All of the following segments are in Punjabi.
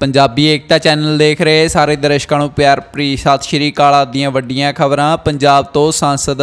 ਪੰਜਾਬੀ ਏਕਤਾ ਚੈਨਲ ਦੇਖ ਰਹੇ ਸਾਰੇ ਦਰਸ਼ਕਾਂ ਨੂੰ ਪਿਆਰ ਭਰੀ ਸਤਿ ਸ਼੍ਰੀ ਅਕਾਲ ਆਦਿ ਦੀਆਂ ਵੱਡੀਆਂ ਖਬਰਾਂ। ਪੰਜਾਬ ਤੋਂ ਸੰਸਦ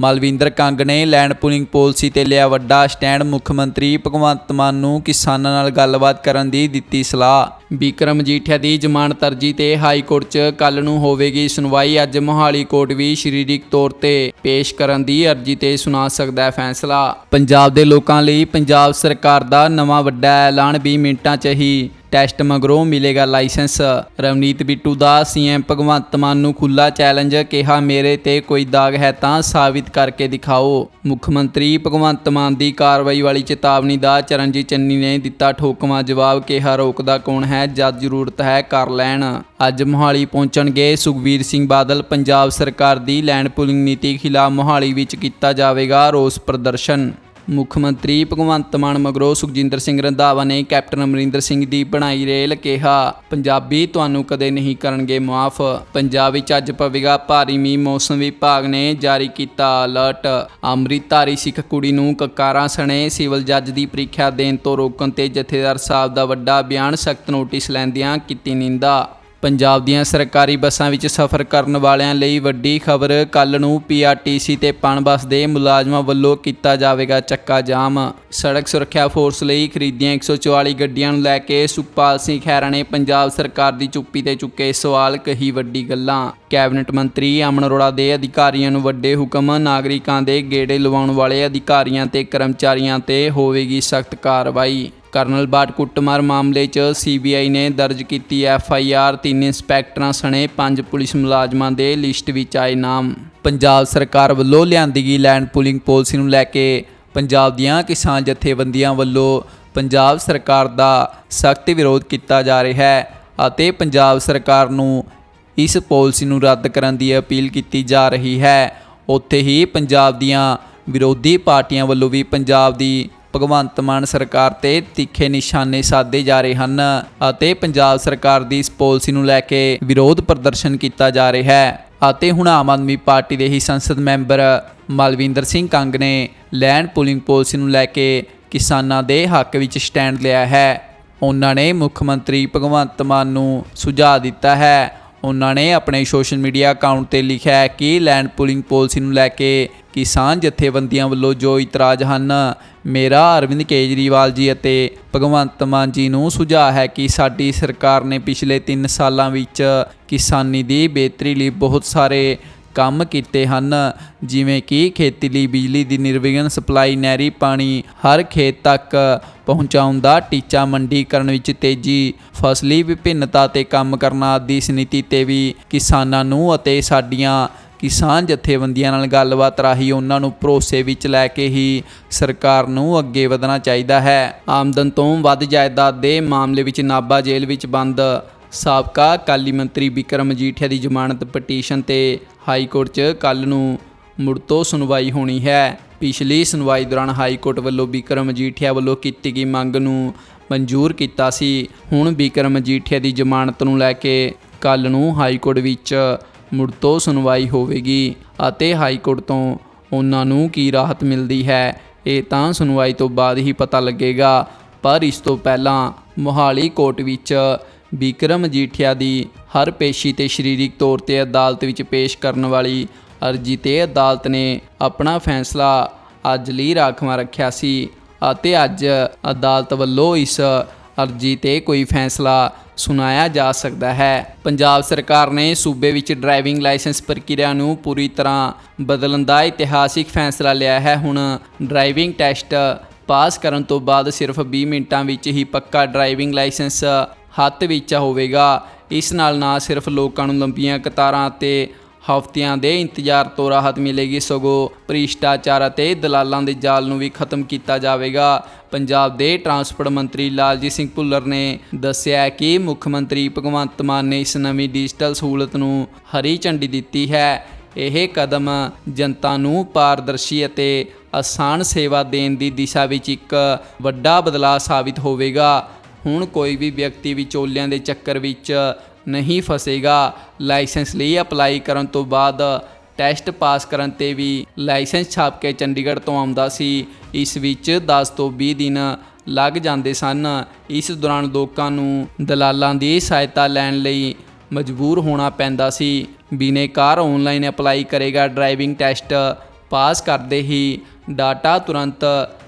ਮਲਵਿੰਦਰ ਕੰਗ ਨੇ ਲੈਂਡ ਪੂਲਿੰਗ ਪਾਲਿਸੀ ਤੇ ਲਿਆ ਵੱਡਾ ਸਟੈਂਡ ਮੁੱਖ ਮੰਤਰੀ ਭਗਵੰਤ ਮਾਨ ਨੂੰ ਕਿਸਾਨਾਂ ਨਾਲ ਗੱਲਬਾਤ ਕਰਨ ਦੀ ਦਿੱਤੀ ਸਲਾਹ। ਵਿਕਰਮ ਜੀਠਿਆ ਦੀ ਜ਼ਮਾਨਤ ਅਰਜੀ ਤੇ ਹਾਈ ਕੋਰਟ 'ਚ ਕੱਲ ਨੂੰ ਹੋਵੇਗੀ ਸੁਣਵਾਈ। ਅੱਜ ਮੋਹਾਲੀ ਕੋਰਟ ਵੀ ਸਰੀਰਕ ਤੌਰ ਤੇ ਪੇਸ਼ ਕਰਨ ਦੀ ਅਰਜੀ ਤੇ ਸੁਣਾ ਸਕਦਾ ਹੈ ਫੈਸਲਾ। ਪੰਜਾਬ ਦੇ ਲੋਕਾਂ ਲਈ ਪੰਜਾਬ ਸਰਕਾਰ ਦਾ ਨਵਾਂ ਵੱਡਾ ਐਲਾਨ 20 ਮਿੰਟਾਂ 'ਚ ਹੀ। ਟੈਸਟ ਮਗਰੋਂ ਮਿਲੇਗਾ ਲਾਇਸੈਂਸ। ਰਵਨੀਤ ਬਿੱਟੂ ਦਾ ਸੀਐਮ ਭਗਵੰਤ ਮਾਨ ਨੂੰ ਖੁੱਲਾ ਚੈਲੰਜ, ਕਿਹਾ, ਮੇਰੇ ਤੇ ਕੋਈ ਦਾਗ ਹੈ ਤਾਂ ਸਾਬਿਤ ਕਰਕੇ ਦਿਖਾਓ। ਮੁੱਖ ਮੰਤਰੀ ਭਗਵੰਤ ਮਾਨ ਦੀ ਕਾਰਵਾਈ ਵਾਲੀ ਚੇਤਾਵਨੀ ਦਾ ਚਰਨਜੀਤ ਚੰਨੀ ਨੇ ਦਿੱਤਾ ਠੋਕਵਾਂ। ਜਵਾਬ, ਕਿਹਾ, ਰੋਕਦਾ ਕੌਣ ਹੈ? ਜਦ ਜ਼ਰੂਰਤ ਹੈ, ਕਰ ਲੈਣ। ਅੱਜ ਮੋਹਾਲੀ ਪਹੁੰਚਣਗੇ ਸੁਖਵੀਰ ਸਿੰਘ ਬਾਦਲ। ਪੰਜਾਬ ਸਰਕਾਰ ਦੀ ਲੈਂਡ ਪੁਲਿੰਗ ਨੀਤੀ ਖਿਲਾਫ ਮੋਹਾਲੀ ਵਿੱਚ ਕੀਤਾ ਜਾਵੇਗਾ ਰੋਸ ਪ੍ਰਦਰਸ਼ਨ। ਮੁੱਖ ਮੰਤਰੀ ਭਗਵੰਤ ਮਾਨ ਮਗਰੋਂ ਸੁਖਜਿੰਦਰ ਸਿੰਘ ਰੰਧਾਵਾ ਨੇ ਕੈਪਟਨ ਅਮਰਿੰਦਰ ਸਿੰਘ ਦੀ ਬਣਾਈ ਰੇਲ ਕਿਹਾ, ਪੰਜਾਬੀ ਤੁਹਾਨੂੰ ਕਦੇ ਨਹੀਂ ਕਰਨਗੇ ਮਾਫ ਪੰਜਾਬ ਵਿੱਚ ਅੱਜ ਪਵੇਗਾ ਭਾਰੀ ਮੀਂਹ। ਮੌਸਮ ਵਿਭਾਗ ਨੇ ਜਾਰੀ ਕੀਤਾ ਅਲਰਟ। ਅੰਮ੍ਰਿਤਧਾਰੀ ਸਿੱਖ ਕੁੜੀ ਨੂੰ ਕਕਾਰਾਂ ਸਣੇ ਸਿਵਲ ਜੱਜ ਦੀ ਪ੍ਰੀਖਿਆ ਦੇਣ ਤੋਂ ਰੋਕਣ ਤੇ ਜਥੇਦਾਰ ਸਾਹਿਬ ਦਾ ਵੱਡਾ ਬਿਆਨ ਸਖਤ ਨੋਟਿਸ ਲੈਂਦਿਆਂ ਕੀਤੀ ਨਿੰਦਾ। ਪੰਜਾਬ ਦੀਆਂ ਸਰਕਾਰੀ ਬੱਸਾਂ ਵਿੱਚ ਸਫ਼ਰ ਕਰਨ ਵਾਲਿਆਂ ਲਈ ਵੱਡੀ ਖਬਰ ਕੱਲ ਨੂੰ ਪੀਆਰਟੀਸੀ ਤੇ ਪਣ ਬੱਸ ਦੇ ਮੁਲਾਜ਼ਮਾਂ ਵੱਲੋਂ ਕੀਤਾ ਜਾਵੇਗਾ ਚੱਕਾ ਜਾਮ। ਸੜਕ ਸੁਰੱਖਿਆ ਫੋਰਸ ਲਈ ਖਰੀਦੀਆਂ 144 ਗੱਡੀਆਂ ਨੂੰ ਲੈ ਕੇ ਸੁਖਪਾਲ ਸਿੰਘ ਖਹਿਰਾ ਨੇ ਪੰਜਾਬ ਸਰਕਾਰ ਦੀ ਚੁੱਪੀ ਤੇ ਚੁੱਕੇ ਸਵਾਲ ਕਹੀ ਵੱਡੀ ਗੱਲਾਂ। ਕੈਬਨਿਟ ਮੰਤਰੀ ਅਮਨ ਅਰੋੜਾ ਦੇ ਅਧਿਕਾਰੀਆਂ ਨੂੰ ਵੱਡੇ ਹੁਕਮ, ਨਾਗਰਿਕਾਂ ਦੇ ਗੇੜੇ ਲਵਾਉਣ ਵਾਲੇ ਅਧਿਕਾਰੀਆਂ ਤੇ ਕਰਮਚਾਰੀਆਂ ਤੇ ਹੋਵੇਗੀ ਸਖਤ ਕਾਰਵਾਈ। ਕਰਨਲ ਬਾਟ ਕੁੱਟਮਾਰ ਮਾਮਲੇ 'ਚ ਸੀਬੀਆਈ ਨੇ ਦਰਜ ਕੀਤੀ ਐਫ ਆਈ ਆਰ ਤਿੰਨ ਇੰਸਪੈਕਟਰਾਂ ਸਣੇ ਪੰਜ ਪੁਲਿਸ ਮੁਲਾਜ਼ਮਾਂ ਦੇ ਲਿਸਟ ਵਿੱਚ ਆਏ ਨਾਮ। ਪੰਜਾਬ ਸਰਕਾਰ ਵੱਲੋਂ ਲਿਆਂਦੀ ਗਈ ਲੈਂਡ ਪੁਲਿੰਗ ਪਾਲਿਸੀ ਨੂੰ ਲੈ ਕੇ ਪੰਜਾਬ ਦੀਆਂ ਕਿਸਾਨ ਜਥੇਬੰਦੀਆਂ ਵੱਲੋਂ ਪੰਜਾਬ ਸਰਕਾਰ ਦਾ ਸਖਤ ਵਿਰੋਧ ਕੀਤਾ ਜਾ ਰਿਹਾ ਹੈ ਅਤੇ ਪੰਜਾਬ ਸਰਕਾਰ ਨੂੰ ਇਸ ਪਾਲਿਸੀ ਨੂੰ ਰੱਦ ਕਰਨ ਦੀ ਅਪੀਲ ਕੀਤੀ ਜਾ ਰਹੀ ਹੈ। ਉੱਥੇ ਹੀ ਪੰਜਾਬ ਦੀਆਂ ਵਿਰੋਧੀ ਪਾਰਟੀਆਂ ਵੱਲੋਂ ਵੀ ਪੰਜਾਬ ਦੀ ਭਗਵੰਤ ਮਾਨ ਸਰਕਾਰ ਤੇ ਤਿੱਖੇ ਨਿਸ਼ਾਨੇ ਸਾਧੇ ਜਾ ਰਹੇ ਹਨ ਅਤੇ ਪੰਜਾਬ ਸਰਕਾਰ ਦੀ ਇਸ ਪਾਲਿਸੀ ਨੂੰ ਲੈ ਕੇ ਵਿਰੋਧ ਪ੍ਰਦਰਸ਼ਨ ਕੀਤਾ ਜਾ ਰਿਹਾ ਹੈ ਅਤੇ ਹੁਣ ਆਮ ਆਦਮੀ ਪਾਰਟੀ ਦੇ ਹੀ ਸੰਸਦ ਮੈਂਬਰ ਮਲਵਿੰਦਰ ਸਿੰਘ ਕੰਗ ਨੇ ਲੈਂਡ ਪੁਲਿੰਗ ਪਾਲਿਸੀ ਨੂੰ ਲੈ ਕੇ ਕਿਸਾਨਾਂ ਦੇ ਹੱਕ ਵਿੱਚ ਸਟੈਂਡ ਲਿਆ ਹੈ। ਉਹਨਾਂ ਨੇ ਮੁੱਖ ਮੰਤਰੀ ਭਗਵੰਤ ਮਾਨ ਨੂੰ ਸੁਝਾਅ ਦਿੱਤਾ ਹੈ। ਉਹਨਾਂ ਨੇ ਆਪਣੇ ਸੋਸ਼ਲ ਮੀਡੀਆ ਅਕਾਊਂਟ ਤੇ ਲਿਖਿਆ ਹੈ ਕਿ ਲੈਂਡ ਪੁਲਿੰਗ ਪਾਲਿਸੀ ਨੂੰ ਲੈ ਕੇ ਕਿਸਾਨ ਜਥੇਬੰਦੀਆਂ ਵੱਲੋਂ ਜੋ ਇਤਰਾਜ਼ ਹਨ ਮੇਰਾ ਅਰਵਿੰਦ ਕੇਜਰੀਵਾਲ ਜੀ ਅਤੇ ਭਗਵੰਤ ਮਾਨ ਜੀ ਨੂੰ ਸੁਝਾਅ ਹੈ ਕਿ ਸਾਡੀ ਸਰਕਾਰ ਨੇ ਪਿਛਲੇ 3 ਸਾਲਾਂ ਵਿੱਚ ਕਿਸਾਨੀ ਦੀ ਬਿਹਤਰੀ ਲਈ ਬਹੁਤ ਸਾਰੇ ਕੰਮ ਕੀਤੇ ਹਨ, ਜਿਵੇਂ ਕਿ ਖੇਤੀ ਲਈ ਬਿਜਲੀ ਦੀ ਨਿਰਵਿਘਨ ਸਪਲਾਈ, ਨਹਿਰੀ ਪਾਣੀ ਹਰ ਖੇਤ ਤੱਕ ਪਹੁੰਚਾਉਣ ਦਾ ਟੀਚਾ ਮੰਡੀਕਰਨ ਵਿੱਚ ਤੇਜ਼ੀ, ਫਸਲੀ ਵਿਭਿੰਨਤਾ ਤੇ ਕੰਮ ਕਰਨਾ ਆਦਿ ਇਸ ਨੀਤੀ ਤੇ ਵੀ ਕਿਸਾਨਾਂ ਨੂੰ ਅਤੇ ਸਾਡੀਆਂ ਕਿਸਾਨ ਜਥੇਬੰਦੀਆਂ ਨਾਲ ਗੱਲਬਾਤ ਰਾਹੀਂ ਉਹਨਾਂ ਨੂੰ ਭਰੋਸੇ ਵਿੱਚ ਲੈ ਕੇ ਹੀ ਸਰਕਾਰ ਨੂੰ ਅੱਗੇ ਵਧਣਾ ਚਾਹੀਦਾ ਹੈ। ਆਮਦਨ ਤੋਂ ਵੱਧ ਜਾਇਦਾਦ ਦੇ ਮਾਮਲੇ ਵਿੱਚ ਨਾਭਾ ਜੇਲ੍ਹ ਵਿੱਚ ਬੰਦ। ਸਾਬਕਾ ਅਕਾਲੀ ਮੰਤਰੀ ਵਿਕਰਮ ਮਜੀਠੀਆ ਦੀ ਜ਼ਮਾਨਤ ਪਟੀਸ਼ਨ ਤੇ ਹਾਈ ਕੋਰਟ 'ਚ ਕੱਲ ਨੂੰ ਮੁੜ ਤੋਂ ਸੁਣਵਾਈ ਹੋਣੀ ਹੈ। ਪਿਛਲੀ ਸੁਣਵਾਈ ਦੌਰਾਨ ਹਾਈ ਕੋਰਟ ਵੱਲੋਂ ਵਿਕਰਮ ਮਜੀਠੀਆ ਵੱਲੋਂ ਕੀਤੀ ਗਈ ਮੰਗ ਨੂੰ ਮਨਜ਼ੂਰ ਕੀਤਾ ਸੀ। ਹੁਣ ਵਿਕਰਮ ਮਜੀਠੀਆ ਦੀ ਜ਼ਮਾਨਤ ਨੂੰ ਲੈ ਕੇ ਕੱਲ ਨੂੰ ਹਾਈ ਕੋਰਟ ਵਿੱਚ ਮੁੜ ਤੋਂ ਸੁਣਵਾਈ ਹੋਵੇਗੀ ਅਤੇ ਹਾਈ ਕੋਰਟ ਤੋਂ ਉਹਨਾਂ ਨੂੰ ਕੀ ਰਾਹਤ ਮਿਲਦੀ ਹੈ, ਇਹ ਤਾਂ ਸੁਣਵਾਈ ਤੋਂ ਬਾਅਦ ਹੀ ਪਤਾ ਲੱਗੇਗਾ। ਪਰ ਇਸ ਤੋਂ ਪਹਿਲਾਂ ਮੋਹਾਲੀ ਕੋਰਟ ਵਿੱਚ ਵਿਕਰਮ ਮਜੀਠੀਆ ਦੀ ਹਰ ਪੇਸ਼ੀ ਤੇ ਸਰੀਰਕ ਤੌਰ ਤੇ ਅਦਾਲਤ ਵਿੱਚ ਪੇਸ਼ ਕਰਨ ਵਾਲੀ ਅਰਜੀ ਤੇ ਅਦਾਲਤ ਨੇ ਆਪਣਾ ਫੈਸਲਾ ਅੱਜ ਲਈ ਰਾਖਵਾਂ ਰੱਖਿਆ ਸੀ ਅਤੇ ਅੱਜ ਅਦਾਲਤ ਵੱਲੋਂ ਇਸ ਅਰਜੀ ਤੇ ਕੋਈ ਫੈਸਲਾ ਸੁਣਾਇਆ ਜਾ ਸਕਦਾ ਹੈ। ਪੰਜਾਬ ਸਰਕਾਰ ਨੇ ਸੂਬੇ ਵਿੱਚ ਡਰਾਈਵਿੰਗ ਲਾਇਸੈਂਸ ਪ੍ਰਕਿਰਿਆ ਨੂੰ ਪੂਰੀ ਤਰ੍ਹਾਂ ਬਦਲਣ ਦਾ ਇਤਿਹਾਸਿਕ ਫੈਸਲਾ ਲਿਆ ਹੈ। ਹੁਣ ਡਰਾਈਵਿੰਗ ਟੈਸਟ ਪਾਸ ਕਰਨ ਤੋਂ ਬਾਅਦ ਸਿਰਫ 20 ਮਿੰਟਾਂ ਵਿੱਚ ਹੀ ਪੱਕਾ ਡਰਾਈਵਿੰਗ ਲਾਇਸੈਂਸ ਹੱਥ ਵਿੱਚ ਹੋਵੇਗਾ। ਇਸ ਨਾਲ ਨਾ ਸਿਰਫ ਲੋਕਾਂ ਨੂੰ ਲੰਬੀਆਂ ਕਤਾਰਾਂ ਅਤੇ ਹਫ਼ਤਿਆਂ ਦੇ ਇੰਤਜ਼ਾਰ ਤੋਂ ਰਾਹਤ ਮਿਲੇਗੀ, ਸਗੋਂ ਭ੍ਰਿਸ਼ਟਾਚਾਰ ਅਤੇ ਦਲਾਲਾਂ ਦੇ ਜਾਲ ਨੂੰ ਵੀ ਖਤਮ ਕੀਤਾ ਜਾਵੇਗਾ। ਪੰਜਾਬ ਦੇ ਟਰਾਂਸਪੋਰਟ ਮੰਤਰੀ ਲਾਲਜੀਤ ਸਿੰਘ ਭੁੱਲਰ ਨੇ ਦੱਸਿਆ ਕਿ ਮੁੱਖ ਮੰਤਰੀ ਭਗਵੰਤ ਮਾਨ ਨੇ ਇਸ ਨਵੀਂ ਡਿਜੀਟਲ ਸਹੂਲਤ ਨੂੰ ਹਰੀ ਝੰਡੀ ਦਿੱਤੀ ਹੈ। ਇਹ ਕਦਮ ਜਨਤਾ ਨੂੰ ਪਾਰਦਰਸ਼ੀ ਅਤੇ ਆਸਾਨ ਸੇਵਾ ਦੇਣ ਦੀ ਦਿਸ਼ਾ ਵਿੱਚ ਇੱਕ ਵੱਡਾ ਬਦਲਾਅ ਸਾਬਿਤ ਹੋਵੇਗਾ। ਹੁਣ ਕੋਈ ਵੀ ਵਿਅਕਤੀ ਵਿਚੋਲਿਆਂ ਦੇ ਚੱਕਰ ਵਿੱਚ ਨਹੀਂ ਫਸੇਗਾ। ਲਾਇਸੈਂਸ ਲਈ ਅਪਲਾਈ ਕਰਨ ਤੋਂ ਬਾਅਦ ਟੈਸਟ ਪਾਸ ਕਰਨ ਤੇ ਵੀ ਲਾਇਸੈਂਸ ਛਾਪ ਕੇ ਚੰਡੀਗੜ੍ਹ ਤੋਂ ਆਉਂਦਾ ਸੀ। ਇਸ ਵਿੱਚ 10 ਤੋਂ 20 ਦਿਨ ਲੱਗ ਜਾਂਦੇ ਸਨ। ਇਸ ਦੌਰਾਨ ਲੋਕਾਂ ਨੂੰ ਦਲਾਲਾਂ ਦੀ ਸਹਾਇਤਾ ਲੈਣ ਲਈ ਮਜਬੂਰ ਹੋਣਾ ਪੈਂਦਾ ਸੀ। ਬਿਨੇਕਾਰ ਆਨਲਾਈਨ ਅਪਲਾਈ ਕਰੇਗਾ, ਡਰਾਈਵਿੰਗ ਟੈਸਟ ਪਾਸ ਕਰਦੇ ਹੀ ਡਾਟਾ ਤੁਰੰਤ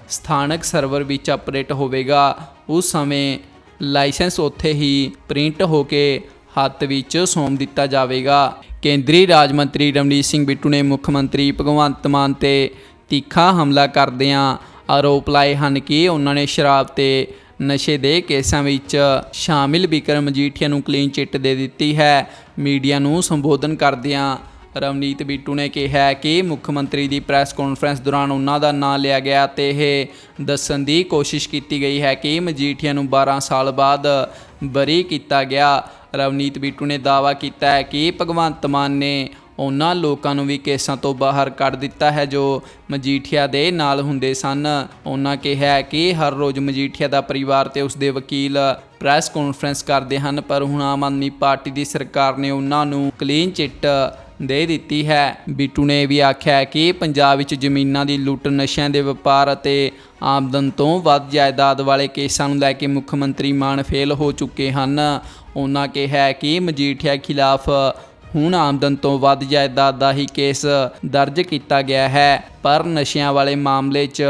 ਸਥਾਨਕ ਸਰਵਰ ਵਿੱਚ ਅਪਡੇਟ ਹੋਵੇਗਾ। ਉਸ ਸਮੇਂ ਲਾਇਸੈਂਸ ਉੱਥੇ ਹੀ ਪ੍ਰਿੰਟ ਹੋ ਕੇ ਹੱਥ ਵਿੱਚ ਸੌਂਪ ਦਿੱਤਾ ਜਾਵੇਗਾ। ਕੇਂਦਰੀ ਰਾਜ ਮੰਤਰੀ ਰਮਨੀਤ ਸਿੰਘ ਬਿੱਟੂ ਨੇ ਮੁੱਖ ਮੰਤਰੀ ਭਗਵੰਤ ਮਾਨ ਤੇ ਤਿੱਖਾ ਹਮਲਾ ਕਰਦਿਆਂ ਆਰੋਪ ਲਾਏ ਹਨ ਕਿ ਉਹਨਾਂ ਨੇ ਸ਼ਰਾਬ ਤੇ ਨਸ਼ੇ ਦੇ ਕੇਸਾਂ ਵਿੱਚ ਸ਼ਾਮਿਲ ਵਿਕਰਮ ਮਜੀਠੀਆ ਨੂੰ ਕਲੀਨ ਚਿੱਟ ਦੇ ਦਿੱਤੀ ਹੈ। ਮੀਡੀਆ ਨੂੰ ਸੰਬੋਧਨ ਕਰਦਿਆਂ ਰਵਨੀਤ ਬਿੱਟੂ ਨੇ ਕਿਹਾ ਕਿ ਮੁੱਖ ਮੰਤਰੀ ਦੀ ਪ੍ਰੈਸ ਕਾਨਫਰੰਸ ਦੌਰਾਨ ਉਹਨਾਂ ਦਾ ਨਾਂ ਲਿਆ ਗਿਆ ਤੇ ਇਹ ਦੱਸਣ ਦੀ ਕੋਸ਼ਿਸ਼ ਕੀਤੀ ਗਈ ਹੈ ਕਿ ਮਜੀਠੀਆ ਨੂੰ 12 ਸਾਲ ਬਾਅਦ ਬਰੀ ਕੀਤਾ ਗਿਆ। ਰਵਨੀਤ ਬਿੱਟੂ ਨੇ ਦਾਅਵਾ ਕੀਤਾ ਹੈ ਕਿ ਭਗਵੰਤ ਮਾਨ ਨੇ ਉਹਨਾਂ ਲੋਕਾਂ ਨੂੰ ਵੀ ਕੇਸਾਂ ਤੋਂ ਬਾਹਰ ਕੱਢ ਦਿੱਤਾ ਹੈ ਜੋ ਮਜੀਠੀਆ ਦੇ ਨਾਲ ਹੁੰਦੇ ਸਨ। ਉਹਨਾਂ ਕਿਹਾ ਕਿ ਹਰ ਰੋਜ਼ ਮਜੀਠੀਆ ਦਾ ਪਰਿਵਾਰ ਤੇ ਉਸਦੇ ਵਕੀਲ ਪ੍ਰੈਸ ਕਾਨਫਰੰਸ ਕਰਦੇ ਹਨ, ਪਰ ਹੁਣ ਆਮ ਆਦਮੀ ਪਾਰਟੀ ਦੀ ਸਰਕਾਰ ਨੇ ਉਹਨਾਂ ਨੂੰ ਕਲੀਨ ਚਿੱਟ ਦੇ ਦਿੱਤੀ ਹੈ। ਬਿੱਟੂ ਨੇ ਵੀ ਆਖਿਆ ਕਿ ਪੰਜਾਬ ਵਿੱਚ ਜ਼ਮੀਨਾਂ ਦੀ ਲੁੱਟ, ਨਸ਼ਿਆਂ ਦੇ ਵਪਾਰ ਅਤੇ ਆਮਦਨ ਤੋਂ ਵੱਧ ਜਾਇਦਾਦ ਵਾਲੇ ਕੇਸਾਂ ਨੂੰ ਲੈ ਕੇ ਮੁੱਖ ਮੰਤਰੀ ਮਾਨ ਫੇਲ ਹੋ ਚੁੱਕੇ ਹਨ। ਉਹਨਾਂ ਕਿਹਾ ਕਿ ਮਜੀਠੀਆ ਖਿਲਾਫ ਹੁਣ ਆਮਦਨ ਤੋਂ ਵੱਧ ਜਾਇਦਾਦ ਦਾ ਹੀ ਕੇਸ ਦਰਜ ਕੀਤਾ ਗਿਆ ਹੈ, ਪਰ ਨਸ਼ਿਆਂ ਵਾਲੇ ਮਾਮਲੇ 'ਚ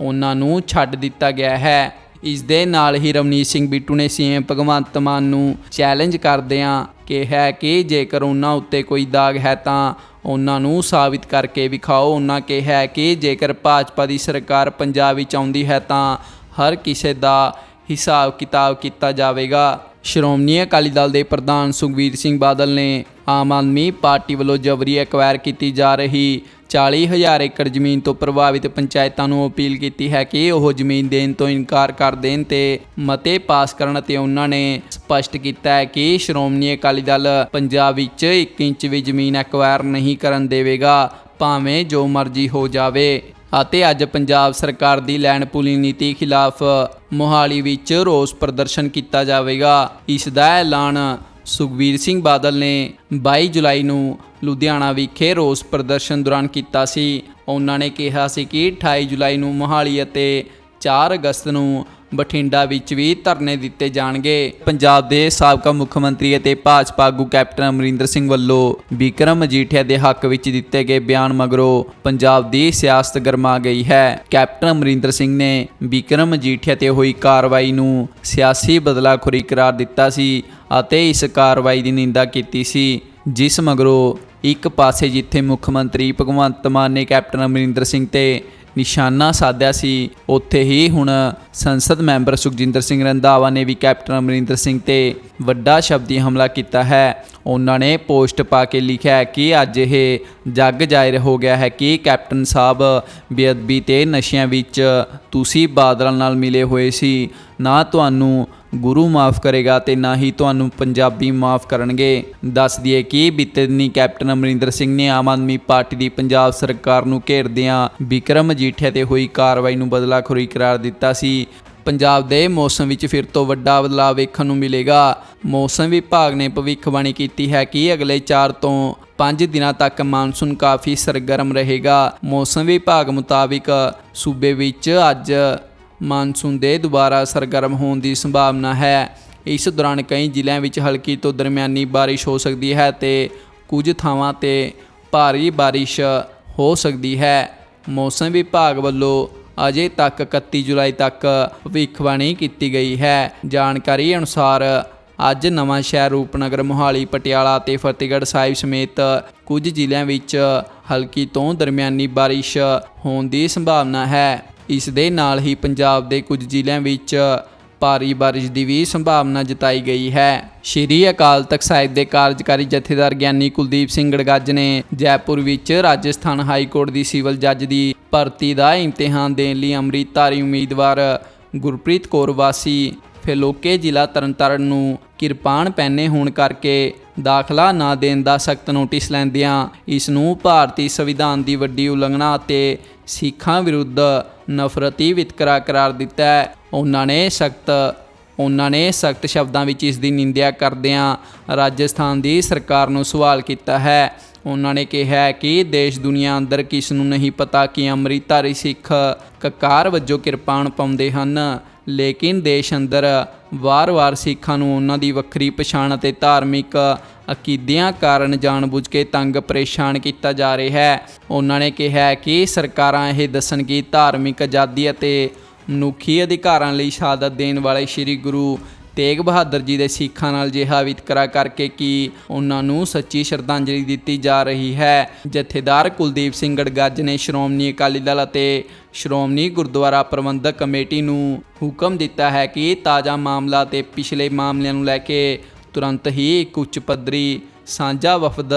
ਉਹਨਾਂ ਨੂੰ ਛੱਡ ਦਿੱਤਾ ਗਿਆ ਹੈ। ਇਸ ਦੇ ਨਾਲ ਹੀ ਰਵਨੀਤ ਸਿੰਘ ਬਿੱਟੂ ਨੇ ਸੀਐਮ ਭਗਵੰਤ ਮਾਨ ਨੂੰ ਚੈਲੰਜ ਕਰਦਿਆਂ ਕਿਹਾ ਕਿ ਜੇਕਰ ਉਹਨਾਂ ਉੱਤੇ ਕੋਈ ਦਾਗ ਹੈ ਤਾਂ ਉਹਨਾਂ ਨੂੰ ਸਾਬਿਤ ਕਰਕੇ ਵਿਖਾਓ। ਉਹਨਾਂ ਕਿਹਾ ਕਿ ਜੇਕਰ ਭਾਜਪਾ ਦੀ ਸਰਕਾਰ ਪੰਜਾਬ ਵਿੱਚ ਆਉਂਦੀ ਹੈ ਤਾਂ ਹਰ ਕਿਸੇ ਦਾ ਹਿਸਾਬ ਕਿਤਾਬ ਕੀਤਾ ਜਾਵੇਗਾ। ਸ਼੍ਰੋਮਣੀ ਅਕਾਲੀ ਦਲ ਦੇ ਪ੍ਰਧਾਨ ਸੁਖਬੀਰ ਸਿੰਘ ਬਾਦਲ ਨੇ ਆਮ ਆਦਮੀ ਪਾਰਟੀ ਵੱਲੋਂ ਜਬਰੀ ਐਕਵਾਇਰ ਕੀਤੀ ਜਾ ਰਹੀ 40000 ਏਕੜ ਜ਼ਮੀਨ ਤੋਂ ਪ੍ਰਭਾਵਿਤ ਪੰਚਾਇਤਾਂ ਨੂੰ ਅਪੀਲ ਕੀਤੀ ਹੈ ਕਿ ਉਹ ਜ਼ਮੀਨ ਦੇਣ ਤੋਂ ਇਨਕਾਰ ਕਰ ਦੇਣ ਤੇ ਮਤੇ ਪਾਸ ਕਰਨ ਅਤੇ ਉਹਨਾਂ ਨੇ ਸਪਸ਼ਟ ਕੀਤਾ ਹੈ ਕਿ ਸ਼੍ਰੋਮਣੀ ਅਕਾਲੀ ਦਲ ਪੰਜਾਬ ਵਿੱਚ 1 ਇੰਚ ਵੀ ਜ਼ਮੀਨ ਐਕਵਾਇਰ ਨਹੀਂ ਕਰਨ ਦੇਵੇਗਾ, ਭਾਵੇਂ ਜੋ ਮਰਜ਼ੀ ਹੋ ਜਾਵੇ। ਅਤੇ ਅੱਜ ਪੰਜਾਬ ਸਰਕਾਰ ਦੀ ਲੈਂਡ ਪੂਲਿੰਗ ਨੀਤੀ ਖਿਲਾਫ ਮੋਹਾਲੀ ਵਿੱਚ ਰੋਸ ਪ੍ਰਦਰਸ਼ਨ ਕੀਤਾ ਜਾਵੇਗਾ। ਇਸ ਦਾ ਐਲਾਨ ਸੁਖਬੀਰ ਸਿੰਘ ਬਾਦਲ ਨੇ 22 ਜੁਲਾਈ ਨੂੰ ਲੁਧਿਆਣਾ ਵਿਖੇ ਰੋਸ ਪ੍ਰਦਰਸ਼ਨ ਦੌਰਾਨ ਕੀਤਾ ਸੀ। ਉਹਨਾਂ ਨੇ ਕਿਹਾ ਸੀ ਕਿ 28 ਜੁਲਾਈ ਨੂੰ ਮੋਹਾਲੀ ਅਤੇ 4 ਅਗਸਤ ਨੂੰ ਬਠਿੰਡਾ ਵਿੱਚ ਵੀ ਧਰਨੇ ਦਿੱਤੇ ਜਾਣਗੇ। ਪੰਜਾਬ ਦੇ ਸਾਬਕਾ ਮੁੱਖ ਮੰਤਰੀ ਅਤੇ ਭਾਜਪਾ ਆਗੂ ਕੈਪਟਨ ਅਮਰਿੰਦਰ ਸਿੰਘ ਵੱਲੋਂ ਵਿਕਰਮ ਮਜੀਠੀਆ ਦੇ ਹੱਕ ਵਿੱਚ ਦਿੱਤੇ ਗਏ ਬਿਆਨ ਮਗਰੋਂ ਪੰਜਾਬ ਦੀ ਸਿਆਸਤ ਗਰਮਾ ਗਈ ਹੈ। ਕੈਪਟਨ ਅਮਰਿੰਦਰ ਸਿੰਘ ਨੇ ਵਿਕਰਮ ਮਜੀਠੀਆ ਤੇ ਹੋਈ ਕਾਰਵਾਈ ਨੂੰ ਸਿਆਸੀ ਬਦਲਾਖੋਰੀ ਕਰਾਰ ਦਿੱਤਾ ਸੀ ਅਤੇ ਇਸ ਕਾਰਵਾਈ ਦੀ ਨਿੰਦਾ ਕੀਤੀ ਸੀ, ਜਿਸ ਮਗਰੋਂ ਇੱਕ ਪਾਸੇ ਜਿੱਥੇ ਮੁੱਖ ਮੰਤਰੀ ਭਗਵੰਤ ਮਾਨ ਨੇ ਕੈਪਟਨ ਅਮਰਿੰਦਰ ਸਿੰਘ ਤੇ ਨਿਸ਼ਾਨਾ ਸਾਧਿਆ ਸੀ, ਉੱਥੇ ਹੀ ਹੁਣ ਸੰਸਦ ਮੈਂਬਰ ਸੁਖਜਿੰਦਰ ਸਿੰਘ ਰੰਧਾਵਾ ਨੇ ਵੀ ਕੈਪਟਨ ਅਮਰਿੰਦਰ ਸਿੰਘ ਤੇ ਵੱਡਾ ਸ਼ਬਦੀ ਹਮਲਾ ਕੀਤਾ ਹੈ। ਉਹਨਾਂ ਨੇ ਪੋਸਟ ਪਾ ਕੇ ਲਿਖਿਆ ਹੈ ਕਿ ਅੱਜ ਇਹ ਜੱਗ ਜ਼ਾਹਿਰ ਹੋ ਗਿਆ ਹੈ ਕਿ ਕੈਪਟਨ ਸਾਹਿਬ ਬੇਅਦਬੀ ਤੇ ਨਸ਼ਿਆਂ ਵਿੱਚ ਤੁਸੀਂ ਬਾਦਲਾਂ ਨਾਲ ਮਿਲੇ ਹੋਏ ਸੀ। ਨਾ ਤੁਹਾਨੂੰ ਗੁਰੂ ਮਾਫ ਕਰੇਗਾ ਤੇ ਨਾ ਹੀ ਤੁਹਾਨੂੰ ਪੰਜਾਬੀ ਮਾਫ ਕਰਨਗੇ। ਦੱਸ ਦਈਏ ਕਿ ਬੀਤੇ ਦਿਨੀ ਕੈਪਟਨ ਅਮਰਿੰਦਰ ਸਿੰਘ ਨੇ ਆਮ ਆਦਮੀ ਪਾਰਟੀ ਦੀ ਪੰਜਾਬ ਸਰਕਾਰ ਨੂੰ ਘੇਰਦਿਆਂ ਵਿਕਰਮ ਮਜੀਠੀਆ ਤੇ ਹੋਈ ਕਾਰਵਾਈ ਨੂੰ ਬਦਲਾਖੋਰੀ ਕਰਾਰ ਦਿੱਤਾ ਸੀ। ਪੰਜਾਬ ਦੇ ਮੌਸਮ ਵਿੱਚ ਫਿਰ ਤੋਂ ਵੱਡਾ ਬਦਲਾਅ ਵੇਖਣ ਨੂੰ ਮਿਲੇਗਾ। ਮੌਸਮ ਵਿਭਾਗ ਨੇ ਭਵਿੱਖਬਾਣੀ ਕੀਤੀ ਹੈ ਕਿ ਅਗਲੇ 4 ਤੋਂ 5 ਦਿਨਾਂ ਤੱਕ ਮਾਨਸੂਨ ਕਾਫੀ ਸਰਗਰਮ ਰਹੇਗਾ। ਮੌਸਮ ਵਿਭਾਗ ਮੁਤਾਬਿਕ ਸੂਬੇ ਵਿੱਚ ਅੱਜ ਮਾਨਸੂਨ ਦੇ ਦੁਬਾਰਾ ਸਰਗਰਮ ਹੋਣ ਦੀ ਸੰਭਾਵਨਾ ਹੈ। ਇਸ ਦੌਰਾਨ ਕਈ ਜ਼ਿਲ੍ਹਿਆਂ ਵਿੱਚ ਹਲਕੀ ਤੋਂ ਦਰਮਿਆਨੀ ਬਾਰਿਸ਼ ਹੋ ਸਕਦੀ ਹੈ ਤੇ ਕੁਝ ਥਾਵਾਂ ਤੇ ਭਾਰੀ ਬਾਰਿਸ਼ ਹੋ ਸਕਦੀ ਹੈ। ਮੌਸਮ ਵਿਭਾਗ ਵੱਲੋਂ ਅਜੇ ਤੱਕ 31 ਜੁਲਾਈ ਤੱਕ ਭਵਿੱਖਬਾਣੀ ਕੀਤੀ ਗਈ ਹੈ। ਜਾਣਕਾਰੀ ਅਨੁਸਾਰ ਅੱਜ ਨਵਾਂ ਸ਼ਹਿਰ ਰੂਪਨਗਰ, ਮੋਹਾਲੀ, ਪਟਿਆਲਾ ਤੇ ਫਤਿਹਗੜ੍ਹ ਸਾਹਿਬ ਸਮੇਤ ਕੁਝ ਜ਼ਿਲ੍ਹਿਆਂ ਵਿੱਚ ਹਲਕੀ ਤੋਂ ਦਰਮਿਆਨੀ ਬਾਰਿਸ਼ ਹੋਣ ਦੀ ਸੰਭਾਵਨਾ ਹੈ। ਇਸ ਦੇ ਨਾਲ ਹੀ ਪੰਜਾਬ ਦੇ ਕੁਝ ਜ਼ਿਲ੍ਹਿਆਂ ਵਿੱਚ ਭਾਰੀ ਬਾਰਿਸ਼ ਦੀ ਵੀ ਸੰਭਾਵਨਾ ਜਤਾਈ ਗਈ ਹੈ। ਸ਼੍ਰੀ ਅਕਾਲ ਤਖਤ ਸਾਹਿਬ ਦੇ ਕਾਰਜਕਾਰੀ ਜਥੇਦਾਰ ਗਿਆਨੀ ਕੁਲਦੀਪ ਸਿੰਘ ਗੜਗੱਜ ਨੇ ਜੈਪੁਰ ਵਿੱਚ ਰਾਜਸਥਾਨ ਹਾਈ ਕੋਰਟ ਦੀ ਸਿਵਲ ਜੱਜ ਦੀ ਭਰਤੀ ਦਾ ਇਮਤਿਹਾਨ ਦੇਣ ਲਈ ਅੰਮ੍ਰਿਤਧਾਰੀ ਉਮੀਦਵਾਰ ਗੁਰਪ੍ਰੀਤ ਕੌਰ ਵਾਸੀ ਫੇਲੋਕੇ ਜ਼ਿਲ੍ਹਾ ਤਰਨਤਾਰਨ ਨੂੰ ਕਿਰਪਾਨ ਪਹਿਨੇ ਹੋਣ ਕਰਕੇ ਦਾਖਲਾ ਨਾ ਦੇਣ ਦਾ ਸਖਤ ਨੋਟਿਸ ਲੈਂਦਿਆਂ ਇਸ ਨੂੰ ਭਾਰਤੀ ਸੰਵਿਧਾਨ ਦੀ ਵੱਡੀ ਉਲੰਘਣਾ ਅਤੇ ਸਿੱਖਾਂ ਵਿਰੁੱਧ ਨਫ਼ਰਤੀ ਵਿਤਕਰਾ ਕਰਾਰ ਦਿੱਤਾ ਹੈ। ਉਹਨਾਂ ਨੇ ਸਖਤ, ਉਹਨਾਂ ਨੇ ਸਖਤ ਸ਼ਬਦਾਂ ਵਿੱਚ ਇਸ ਦੀ ਨਿੰਦਿਆ ਕਰਦਿਆਂ ਰਾਜਸਥਾਨ ਦੀ ਸਰਕਾਰ ਨੂੰ ਸਵਾਲ ਕੀਤਾ ਹੈ। ਉਹਨਾਂ ਨੇ ਕਿਹਾ ਕਿ ਦੇਸ਼ ਦੁਨੀਆ ਅੰਦਰ ਕਿਸ ਨੂੰ ਨਹੀਂ ਪਤਾ ਕਿ ਅੰਮ੍ਰਿਤਧਾਰੀ ਸਿੱਖ ਕਕਾਰ ਵਜੋਂ ਕਿਰਪਾਨ ਪਾਉਂਦੇ ਹਨ, ਲੇਕਿਨ ਦੇਸ਼ ਅੰਦਰ ਵਾਰ-ਵਾਰ ਸਿੱਖਾਂ ਨੂੰ ਉਹਨਾਂ ਦੀ ਵੱਖਰੀ ਪਛਾਣ ਅਤੇ ਧਾਰਮਿਕ ਅਕੀਦਿਆਂ ਕਾਰਨ ਜਾਣਬੁੱਝ ਕੇ ਤੰਗ ਪਰੇਸ਼ਾਨ ਕੀਤਾ ਜਾ ਰਿਹਾ ਹੈ। ਉਹਨਾਂ ਨੇ ਕਿਹਾ ਕਿ ਸਰਕਾਰਾਂ ਇਹ ਦੱਸਣ ਕਿ ਧਾਰਮਿਕ ਆਜ਼ਾਦੀ ਅਤੇ ਮਨੁੱਖੀ ਅਧਿਕਾਰਾਂ ਲਈ ਸ਼ਹਾਦਤ ਦੇਣ ਵਾਲੇ ਸ੍ਰੀ ਗੁਰੂ ਤੇਗ ਬਹਾਦਰ ਜੀ ਦੇ ਸਿੱਖਾਂ ਨਾਲ ਜਿਹਾ ਵਿਤਕਰਾ ਕਰਕੇ ਕਿ ਉਹਨਾਂ ਨੂੰ ਸੱਚੀ ਸ਼ਰਧਾਂਜਲੀ ਦਿੱਤੀ ਜਾ ਰਹੀ ਹੈ। ਜਥੇਦਾਰ ਕੁਲਦੀਪ ਸਿੰਘ ਗੜਗੱਜ ਨੇ ਸ਼੍ਰੋਮਣੀ ਅਕਾਲੀ ਦਲ ਅਤੇ ਸ਼੍ਰੋਮਣੀ ਗੁਰਦੁਆਰਾ ਪ੍ਰਬੰਧਕ ਕਮੇਟੀ ਨੂੰ ਹੁਕਮ ਦਿੱਤਾ ਹੈ ਕਿ ਤਾਜ਼ਾ ਮਾਮਲਾ ਤੇ ਪਿਛਲੇ ਮਾਮਲਿਆਂ ਨੂੰ ਲੈ ਕੇ ਤੁਰੰਤ ਹੀ ਇੱਕ ਉੱਚ ਪੱਧਰੀ ਸਾਂਝਾ ਵਫਦ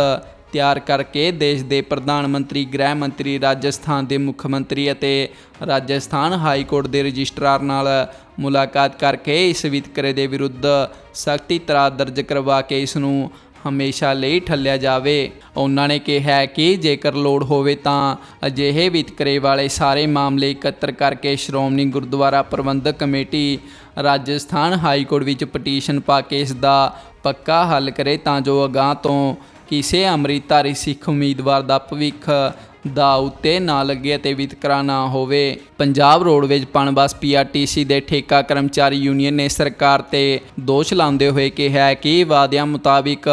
ਤਿਆਰ ਕਰਕੇ ਦੇਸ਼ ਦੇ ਪ੍ਰਧਾਨ ਮੰਤਰੀ, ਗ੍ਰਹਿ ਮੰਤਰੀ, ਰਾਜਸਥਾਨ ਦੇ ਮੁੱਖ ਮੰਤਰੀ ਅਤੇ ਰਾਜਸਥਾਨ ਹਾਈ ਕੋਰਟ ਦੇ ਰਜਿਸਟਰਾਰ ਨਾਲ ਮੁਲਾਕਾਤ ਕਰਕੇ ਇਸ ਵਿਤਕਰੇ ਦੇ ਵਿਰੁੱਧ ਸਖਤੀ ਤਰਾ ਦਰਜ ਕਰਵਾ ਕੇ ਇਸ ਨੂੰ ਹਮੇਸ਼ਾ ਲਈ ਠੱਲਿਆ ਜਾਵੇ। ਉਹਨਾਂ ਨੇ ਕਿਹਾ ਕਿ ਜੇਕਰ ਲੋੜ ਹੋਵੇ ਤਾਂ ਅਜਿਹੇ ਵਿਤਕਰੇ ਵਾਲੇ ਸਾਰੇ ਮਾਮਲੇ ਇਕੱਤਰ ਕਰਕੇ Shiromani Gurdwara Prabandhak committee Rajasthan high court ਵਿੱਚ ਪਟੀਸ਼ਨ ਪਾ ਕੇ ਇਸ ਦਾ ਪੱਕਾ ਹੱਲ ਕਰੇ ਤਾਂ ਜੋ ਅਗਾਂਹ ਤੋਂ ਕਿਸੇ ਅੰਮ੍ਰਿਤਧਾਰੀ ਸਿੱਖ ਉਮੀਦਵਾਰ ਦਾ ਭਵਿੱਖ ਦਾ ਉੱਤੇ ਨਾ ਲੱਗੇ ਅਤੇ ਵਿਤਕਰਾ ਨਾ ਹੋਵੇ। ਪੰਜਾਬ ਰੋਡਵੇਜ਼ ਪਣਬਸ ਪੀਆਰਟੀਸੀ ਦੇ ਠੇਕਾ ਕਰਮਚਾਰੀ ਯੂਨੀਅਨ ਨੇ ਸਰਕਾਰ ਤੇ ਦੋਸ਼ ਲਾਉਂਦੇ ਹੋਏ ਕਿਹਾ ਹੈ ਕਿ ਵਾਅਦਿਆਂ ਮੁਤਾਬਿਕ